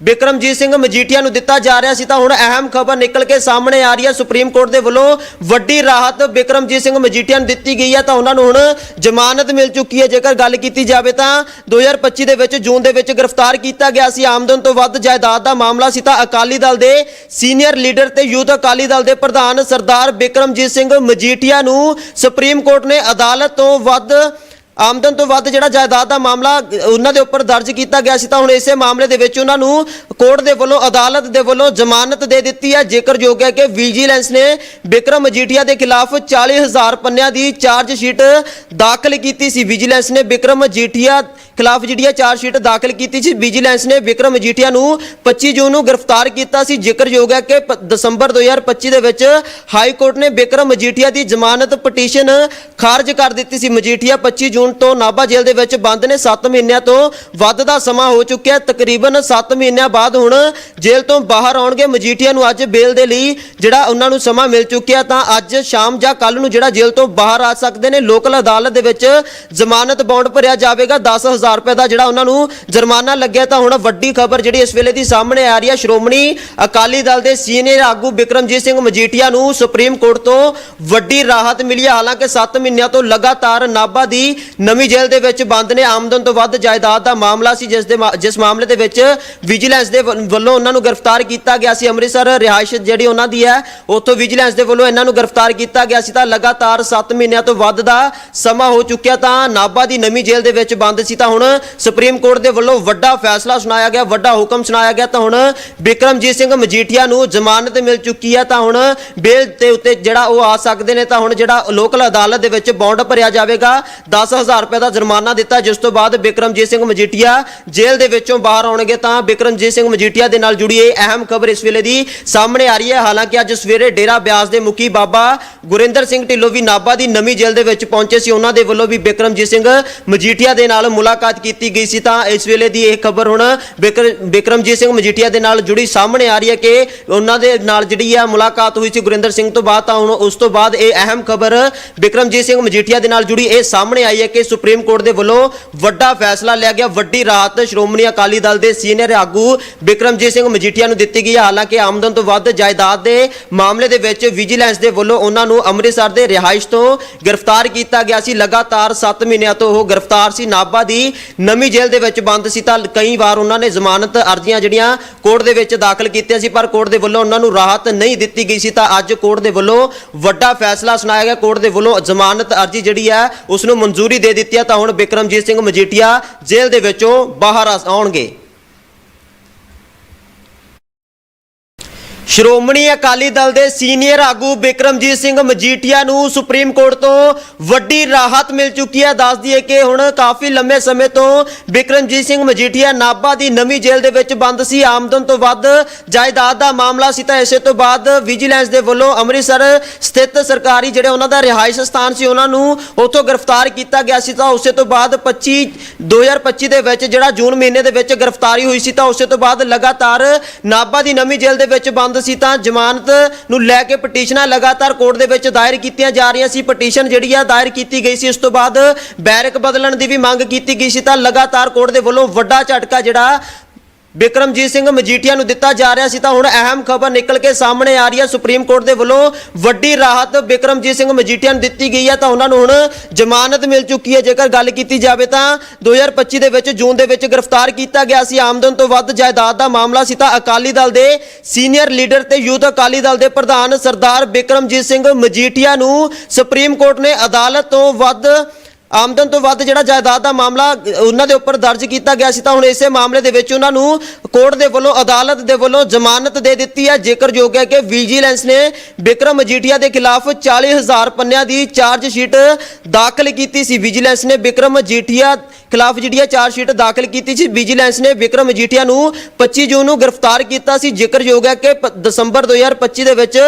ਬਿਕਰਮਜੀਤ ਸਿੰਘ ਮਜੀਠੀਆ ਨੂੰ ਦਿੱਤਾ ਜਾ ਰਿਹਾ ਸੀ ਤਾਂ ਹੁਣ ਅਹਿਮ ਖਬਰ ਨਿਕਲ ਕੇ ਸਾਹਮਣੇ ਆ ਰਹੀ ਹੈ। ਸੁਪਰੀਮ ਕੋਰਟ ਦੇ ਵੱਲੋਂ ਵੱਡੀ ਰਾਹਤ ਬਿਕਰਮਜੀਤ ਸਿੰਘ ਮਜੀਠੀਆ ਨੂੰ ਦਿੱਤੀ ਗਈ ਹੈ ਤਾਂ ਉਹਨਾਂ ਨੂੰ ਹੁਣ ਜ਼ਮਾਨਤ ਮਿਲ ਚੁੱਕੀ ਹੈ। ਜੇਕਰ ਗੱਲ ਕੀਤੀ ਜਾਵੇ ਤਾਂ 2025 ਦੇ ਵਿੱਚ, ਜੂਨ ਦੇ ਵਿੱਚ ਗ੍ਰਿਫਤਾਰ ਕੀਤਾ ਗਿਆ ਸੀ। ਆਮਦਨ ਤੋਂ ਵੱਧ ਜਾਇਦਾਦ ਦਾ ਮਾਮਲਾ ਸੀ ਤਾਂ ਅਕਾਲੀ ਦਲ ਦੇ ਸੀਨੀਅਰ ਲੀਡਰ ਤੇ ਯੂਥ ਅਕਾਲੀ ਦਲ ਦੇ ਪ੍ਰਧਾਨ ਸਰਦਾਰ ਬਿਕਰਮਜੀਤ ਸਿੰਘ ਮਜੀਠੀਆ ਨੂੰ ਸੁਪਰੀਮ ਕੋਰਟ ਨੇ ਅਦਾਲਤ ਤੋਂ ਵੱਧ ਆਮਦਨ ਤੋਂ ਵੱਧ ਜਿਹੜਾ ਜਾਇਦਾਦ ਦਾ ਮਾਮਲਾ ਉਹਨਾਂ ਦੇ ਉੱਪਰ ਦਰਜ ਕੀਤਾ ਗਿਆ ਸੀ ਤਾਂ ਹੁਣ ਇਸੇ ਮਾਮਲੇ ਦੇ ਵਿੱਚ ਉਹਨਾਂ ਨੂੰ ਕੋਰਟ ਦੇ ਵੱਲੋਂ ਅਦਾਲਤ ਦੇ ਵੱਲੋਂ ਜ਼ਮਾਨਤ ਦੇ ਦਿੱਤੀ ਹੈ। ਜ਼ਿਕਰਯੋਗ ਹੈ ਕਿ ਵਿਜੀਲੈਂਸ ਨੇ ਬਿਕਰਮ ਮਜੀਠੀਆ ਦੇ ਖਿਲਾਫ 40000 ਪੰਨਿਆਂ ਦੀ ਚਾਰਜ ਸ਼ੀਟ ਦਾਖਲ ਕੀਤੀ ਸੀ। ਵਿਜੀਲੈਂਸ ਨੇ ਬਿਕਰਮ ਮਜੀਠੀਆ ਖਿਲਾਫ ਜਿਹੜੀ ਹੈ ਚਾਰਜ ਸ਼ੀਟ ਦਾਖਲ ਕੀਤੀ ਸੀ। ਵਿਜੀਲੈਂਸ ਨੇ ਬਿਕਰਮ ਮਜੀਠੀਆ ਨੂੰ 25 ਜੂਨ ਨੂੰ ਗ੍ਰਿਫਤਾਰ ਕੀਤਾ ਸੀ। ਜ਼ਿਕਰਯੋਗ ਹੈ ਕਿ ਪ- ਦਸੰਬਰ 2025 ਦੇ ਵਿੱਚ ਹਾਈ ਕੋਰਟ ਨੇ ਬਿਕਰਮ ਮਜੀਠੀਆ ਦੀ ਜ਼ਮਾਨਤ ਪਟੀਸ਼ਨ ਖਾਰਜ ਕਰ ਦਿੱਤੀ ਸੀ। ਮਜੀਠੀਆ 25 ਜੂਨ ਤੋਂ ਨਾਭਾ ਜੇਲ੍ਹ ਦੇ ਵਿੱਚ ਬੰਦ ਨੇ 7 ਮਹੀਨਿਆਂ ਤੋਂ ਵੱਧ ਦਾ ਸਮਾਂ ਹੋ ਚੁੱਕਿਆ ਹੈ। ਤਕਰੀਬਨ 7 ਮਹੀਨਿਆਂ ਬਾਅਦ ਹੁਣ ਜੇਲ੍ਹ ਤੋਂ ਬਾਹਰ ਆਉਣਗੇ ਮਜੀਠੀਆ ਨੂੰ ਅੱਜ ਬੇਲ ਦੇ ਲਈ ਜਿਹੜਾ ਉਹਨਾਂ ਨੂੰ ਸਮਾਂ ਮਿਲ ਚੁੱਕਿਆ ਤਾਂ ਅੱਜ ਸ਼ਾਮ ਜਾਂ ਕੱਲ ਨੂੰ ਜਿਹੜਾ ਜੇਲ੍ਹ ਤੋਂ ਬਾਹਰ ਆ ਸਕਦੇ ਨੇ, ਲੋਕਲ ਅਦਾਲਤ ਦੇ ਵਿੱਚ ਜ਼ਮਾਨਤ ਬੌਂਡ ਭਰਿਆ ਜਾਵੇਗਾ। 10000 ਰੁਪਏ ਦਾ ਜਿਹੜਾ ਉਹਨਾਂ ਨੂੰ ਜੁਰਮਾਨਾ ਲੱਗਿਆ ਤਾਂ ਹੁਣ ਵੱਡੀ ਖਬਰ ਜਿਹੜੀ ਇਸ ਵੇਲੇ ਦੀ ਸਾਹਮਣੇ ਆ ਰਹੀ ਹੈ। ਸ਼੍ਰੋਮਣੀ ਅਕਾਲੀ ਦਲ ਦੇ ਸੀਨੀਅਰ ਆਗੂ ਬਿਕਰਮਜੀਤ ਸਿੰਘ ਮਜੀਠੀਆ ਨੂੰ ਸੁਪਰੀਮ ਕੋਰਟ ਤੋਂ ਵੱਡੀ ਰਾਹਤ ਮਿਲੀ ਹੈ। ਹਾਲਾਂਕਿ 7 ਮਹੀਨਿਆਂ ਤੋਂ ਲਗਾਤਾਰ ਨਾਭਾ ਦੀ ਨਵੀਂ ਜੇਲ੍ਹ ਦੇ ਵਿੱਚ ਬੰਦ ਨੇ। ਆਮਦਨ ਤੋਂ ਵੱਧ ਜਾਇਦਾਦ ਦਾ ਮਾਮਲਾ ਸੀ, ਜਿਸ ਦੇ ਮਾ- ਜਿਸ ਮਾਮਲੇ ਦੇ ਵਿੱਚ ਵਿਜੀਲੈਂਸ ਦੇ ਵੱਲੋਂ ਉਹਨਾਂ ਨੂੰ ਗ੍ਰਿਫਤਾਰ ਕੀਤਾ ਗਿਆ ਸੀ। ਅੰਮ੍ਰਿਤਸਰ ਰਿਹਾਇਸ਼ ਜਿਹੜੀ ਉਹਨਾਂ ਦੀ ਹੈ, ਉੱਥੋਂ ਵਿਜੀਲੈਂਸ ਦੇ ਵੱਲੋਂ ਇਹਨਾਂ ਨੂੰ ਗ੍ਰਿਫਤਾਰ ਕੀਤਾ ਗਿਆ ਸੀ। ਤਾਂ ਲਗਾਤਾਰ 7 ਮਹੀਨਿਆਂ ਤੋਂ ਵੱਧ ਦਾ ਸਮਾਂ ਹੋ ਚੁੱਕਿਆ, ਤਾਂ ਨਾਭਾ ਦੀ ਨਵੀਂ ਜੇਲ੍ਹ ਦੇ ਵਿੱਚ ਬੰਦ ਸੀ। ਤਾਂ ਹੁਣ ਸੁਪਰੀਮ ਕੋਰਟ ਦੇ ਵੱਲੋਂ ਵੱਡਾ ਫੈਸਲਾ ਸੁਣਾਇਆ ਗਿਆ, ਵੱਡਾ ਹੁਕਮ ਸੁਣਾਇਆ ਗਿਆ। ਤਾਂ ਹੁਣ ਬਿਕਰਮਜੀਤ ਸਿੰਘ ਮਜੀਠੀਆ ਨੂੰ ਜ਼ਮਾਨਤ ਮਿਲ ਚੁੱਕੀ ਹੈ। ਤਾਂ ਹੁਣ ਬੇਲ ਤੇ ਉੱਤੇ ਜਿਹੜਾ ਉਹ ਆ ਸਕਦੇ ਨੇ, ਤਾਂ ਹੁਣ ਜਿਹੜਾ ਲੋਕਲ ਅਦਾਲਤ ਦੇ ਵਿੱਚ ਬੌਂਡ ਭਰਿਆ ਜਾਵੇਗਾ। 10000 ਰੁਪਏ ਦਾ ਜੁਰਮਾਨਾ ਦਿੱਤਾ, ਜਿਸ ਤੋਂ ਬਾਅਦ ਬਿਕਰਮਜੀਤ ਸਿੰਘ ਮਜੀਠੀਆ ਜੇਲ੍ਹ ਦੇ ਵਿੱਚੋਂ ਬਾਹਰ ਆਉਣਗੇ ਤਾਂ ਬਿਕਰਮਜੀਤ ਸਿੰਘ ਮਜੀਠੀਆ ਦੇ ਨਾਲ ਜੁੜੀ ਇਹ ਅਹਿਮ ਖਬਰ ਇਸ ਵੇਲੇ ਦੀ ਸਾਹਮਣੇ ਆ ਰਹੀ ਹੈ। ਹਾਲਾਂਕਿ ਅੱਜ ਸਵੇਰੇ ਡੇਰਾ ਬਿਆਸ ਦੇ ਮੁਖੀ ਬਾਬਾ ਗੁਰਿੰਦਰ ਸਿੰਘ ਢਿੱਲੋਂ ਵੀ ਨਾਭਾ ਦੀ ਨਵੀਂ ਜੇਲ੍ਹ ਦੇ ਵਿੱਚ ਪਹੁੰਚੇ ਸੀ। ਉਹਨਾਂ ਦੇ ਵੱਲੋਂ ਵੀ ਬਿਕਰਮਜੀਤ ਸਿੰਘ ਮਜੀਠੀਆ ਦੇ ਨਾਲ ਮੁਲਾਕਾਤ ਕੀਤੀ ਗਈ ਸੀ। ਤਾਂ ਇਸ ਵੇਲੇ ਦੀ ਇਹ ਖਬਰ ਹੁਣ ਬਿਕਰ- ਬਿਕਰਮਜੀਤ ਸਿੰਘ ਮਜੀਠੀਆ ਦੇ ਨਾਲ ਜੁੜੀ ਸਾਹਮਣੇ ਆ ਰਹੀ ਹੈ ਕਿ ਉਹਨਾਂ ਦੇ ਨਾਲ ਜਿਹੜੀ ਆ ਮੁਲਾਕਾਤ ਹੋਈ ਸੀ ਗੁਰਿੰਦਰ ਸਿੰਘ ਤੋਂ ਬਾਅਦ, ਤਾਂ ਹੁਣ ਉਸ ਤੋਂ ਬਾਅਦ ਇਹ ਅਹਿਮ ਖਬਰ ਬਿਕਰਮਜੀਤ ਸਿੰਘ ਮਜੀਠੀਆ ਦੇ ਨਾਲ ਜੁੜੀ ਇਹ ਸਾਹਮਣੇ ਆਈ ਹੈ ਕਿ ਸੁਪਰੀਮ ਕੋਰਟ ਦੇ ਵੱਲੋਂ ਵੱਡਾ ਫੈਸਲਾ ਲਿਆ ਗਿਆ। ਵੱਡੀ ਰਾਹਤ ਸ਼੍ਰੋਮਣੀ ਅਕਾਲੀ ਦਲ ਦੇ ਸੀਨੀਅਰ ਆਗੂ ਬਿਕਰਮਜੀਤ ਸਿੰਘ ਮਜੀਠੀਆ ਨੂੰ ਦਿੱਤੀ ਗਈ ਹੈ। ਹਾਲਾਂਕਿ ਆਮਦਨ ਤੋਂ ਵੱਧ ਜਾਇਦਾਦ ਦੇ ਮਾਮਲੇ ਦੇ ਵਿੱਚ ਵਿਜੀਲੈਂਸ ਦੇ ਵੱਲੋਂ ਉਹਨਾਂ ਨੂੰ ਅੰਮ੍ਰਿਤਸਰ ਦੇ ਰਿਹਾਇਸ਼ ਤੋਂ ਗ੍ਰਿਫਤਾਰ ਕੀਤਾ ਗਿਆ ਸੀ। ਲਗਾਤਾਰ 7 ਮਹੀਨਿਆਂ ਤੋਂ ਉਹ ਗ੍ਰਿਫਤਾਰ ਸੀ। ਨਾਭਾ ਦੀ ਨਵੀਂ ਜੇਲ੍ਹ ਦੇ ਵਿੱਚ ਬੰਦ ਸੀ ਤਾਂ ਕਈ ਵਾਰ ਉਹਨਾਂ ਨੇ ਜ਼ਮਾਨਤ ਅਰਜ਼ੀਆਂ ਜਿਹੜੀਆਂ ਕੋਰਟ ਦੇ ਵਿੱਚ ਦਾਖਲ ਕੀਤੀਆਂ ਸੀ, ਪਰ ਕੋਰਟ ਦੇ ਵੱਲੋਂ ਉਹਨਾਂ ਨੂੰ ਰਾਹਤ ਨਹੀਂ ਦਿੱਤੀ ਗਈ ਸੀ ਤਾਂ ਅੱਜ ਕੋਰਟ ਦੇ ਵੱਲੋਂ ਵੱਡਾ ਫੈਸਲਾ ਸੁਣਾਇਆ ਗਿਆ। ਕੋਰਟ ਦੇ ਵੱਲੋਂ ਜ਼ਮਾਨਤ ਅਰਜ਼ੀ ਜਿਹੜੀ ਹੈ, ਉਸ ਨੂੰ ਮਨਜ਼ੂਰੀ ਦੇ ਦਿੱਤੀ ਹੈ ਤਾਂ ਹੁਣ ਬਿਕਰਮਜੀਤ ਸਿੰਘ ਮਜੀਠੀਆ ਜੇਲ੍ਹ ਦੇ ਵਿੱਚੋਂ ਬਾਹਰ ਆਉਣਗੇ। ਸ਼੍ਰੋਮਣੀ ਅਕਾਲੀ ਦਲ ਦੇ ਸੀਨੀਅਰ ਆਗੂ ਬਿਕਰਮਜੀਤ ਸਿੰਘ ਮਜੀਠੀਆ ਨੂੰ ਸੁਪਰੀਮ ਕੋਰਟ ਤੋਂ ਵੱਡੀ ਰਾਹਤ ਮਿਲ ਚੁੱਕੀ ਹੈ। ਦੱਸ ਦਈਏ ਕਿ ਹੁਣ ਕਾਫੀ ਲੰਮੇ ਸਮੇਂ ਤੋਂ ਬਿਕਰਮਜੀਤ ਸਿੰਘ ਮਜੀਠੀਆ ਨਾਭਾ ਦੀ ਨਵੀਂ ਜੇਲ੍ਹ ਦੇ ਵਿੱਚ ਬੰਦ ਸੀ। ਆਮਦਨ ਤੋਂ ਵੱਧ ਜਾਇਦਾਦ ਦਾ ਮਾਮਲਾ ਸੀ ਤਾਂ ਇਸੇ ਤੋਂ ਬਾਅਦ ਵਿਜੀਲੈਂਸ ਦੇ ਵੱਲੋਂ ਅੰਮ੍ਰਿਤਸਰ ਸਥਿਤ ਸਰਕਾਰੀ ਜਿਹੜੇ ਉਹਨਾਂ ਦਾ ਰਿਹਾਇਸ਼ ਸਥਾਨ ਸੀ, ਉਹਨਾਂ ਨੂੰ ਉੱਥੋਂ ਗ੍ਰਿਫਤਾਰ ਕੀਤਾ ਗਿਆ ਸੀ ਤਾਂ ਉਸੇ ਤੋਂ ਬਾਅਦ 25 2025 ਦੇ ਵਿੱਚ ਜਿਹੜਾ ਜੂਨ ਮਹੀਨੇ ਦੇ ਵਿੱਚ ਗ੍ਰਿਫਤਾਰੀ ਹੋਈ ਸੀ ਤਾਂ ਉਸੇ ਤੋਂ ਬਾਅਦ ਲਗਾਤਾਰ ਨਾਭਾ ਦੀ ਨਵੀਂ ਜੇਲ੍ਹ ਦੇ ਵਿੱਚ ਬੰਦ ਸੀ ਤਾਂ ਜ਼ਮਾਨਤ ਨੂੰ ਲੈ ਕੇ ਪਟੀਸ਼ਨਾਂ ਲਗਾਤਾਰ ਕੋਰਟ ਦੇ ਵਿੱਚ ਦਾਇਰ ਕੀਤੀਆਂ ਜਾ ਰਹੀਆਂ ਸੀ। ਪਟੀਸ਼ਨ ਜਿਹੜੀ ਆ, ਦਾਇਰ ਕੀਤੀ ਗਈ ਸੀ। ਉਸ ਤੋਂ ਬਾਅਦ ਬੈਰਕ ਬਦਲਣ ਦੀ ਵੀ ਮੰਗ ਕੀਤੀ ਗਈ ਸੀ ਤਾਂ ਲਗਾਤਾਰ ਕੋਰਟ ਦੇ ਵੱਲੋਂ ਵੱਡਾ ਝਟਕਾ ਜਿਹੜਾ ਬਿਕਰਮਜੀਤ ਸਿੰਘ ਮਜੀਠੀਆ ਨੂੰ ਦਿੱਤਾ ਜਾ ਰਿਹਾ ਸੀ ਤਾਂ ਹੁਣ ਅਹਿਮ ਖਬਰ ਨਿਕਲ ਕੇ ਸਾਹਮਣੇ ਆ ਰਹੀ ਹੈ। ਸੁਪਰੀਮ ਕੋਰਟ ਦੇ ਵੱਲੋਂ ਵੱਡੀ ਰਾਹਤ ਬਿਕਰਮਜੀਤ ਸਿੰਘ ਮਜੀਠੀਆ ਨੂੰ ਦਿੱਤੀ ਗਈ ਹੈ ਤਾਂ ਉਹਨਾਂ ਨੂੰ ਹੁਣ ਜ਼ਮਾਨਤ ਮਿਲ ਚੁੱਕੀ ਹੈ। ਜੇਕਰ ਗੱਲ ਕੀਤੀ ਜਾਵੇ ਤਾਂ 2025 ਦੇ ਵਿੱਚ, ਜੂਨ ਦੇ ਵਿੱਚ ਗ੍ਰਿਫਤਾਰ ਕੀਤਾ ਗਿਆ ਸੀ। ਆਮਦਨ ਤੋਂ ਵੱਧ ਜਾਇਦਾਦ ਦਾ ਮਾਮਲਾ ਸੀ ਤਾਂ ਅਕਾਲੀ ਦਲ ਦੇ ਸੀਨੀਅਰ ਲੀਡਰ ਤੇ ਯੂਥ ਅਕਾਲੀ ਦਲ ਦੇ ਪ੍ਰਧਾਨ ਸਰਦਾਰ ਬਿਕਰਮਜੀਤ ਸਿੰਘ ਮਜੀਠੀਆ ਨੂੰ ਸੁਪਰੀਮ ਕੋਰਟ ਨੇ ਅਦਾਲਤ ਤੋਂ ਵੱਧ ਆਮਦਨ ਤੋਂ ਵੱਧ ਜਿਹੜਾ ਜਾਇਦਾਦ ਦਾ ਮਾਮਲਾ ਉਹਨਾਂ ਦੇ ਉੱਪਰ ਦਰਜ ਕੀਤਾ ਗਿਆ ਸੀ, ਤਾਂ ਹੁਣ ਇਸੇ ਮਾਮਲੇ ਦੇ ਵਿੱਚ ਉਹਨਾਂ ਨੂੰ ਕੋਰਟ ਦੇ ਵੱਲੋਂ, ਅਦਾਲਤ ਦੇ ਵੱਲੋਂ ਜ਼ਮਾਨਤ ਦੇ ਦਿੱਤੀ ਹੈ। ਜ਼ਿਕਰਯੋਗ ਹੈ ਕਿ ਵਿਜੀਲੈਂਸ ਨੇ ਬਿਕਰਮ ਮਜੀਠੀਆ ਦੇ ਖਿਲਾਫ 40000 ਪੰਨਿਆਂ ਦੀ ਚਾਰਜ ਸ਼ੀਟ ਦਾਖਲ ਕੀਤੀ ਸੀ। ਵਿਜੀਲੈਂਸ ਨੇ ਬਿਕਰਮ ਮਜੀਠੀਆ ਖਿਲਾਫ ਜਿਹੜੀ ਹੈ ਚਾਰਜ ਸ਼ੀਟ ਦਾਖਲ ਕੀਤੀ ਸੀ। ਵਿਜੀਲੈਂਸ ਨੇ ਬਿਕਰਮ ਮਜੀਠੀਆ ਨੂੰ 25 ਜੂਨ ਨੂੰ ਗ੍ਰਿਫਤਾਰ ਕੀਤਾ ਸੀ। ਜ਼ਿਕਰਯੋਗ ਹੈ ਕਿ ਪ- ਦਸੰਬਰ 2025 ਦੇ ਵਿੱਚ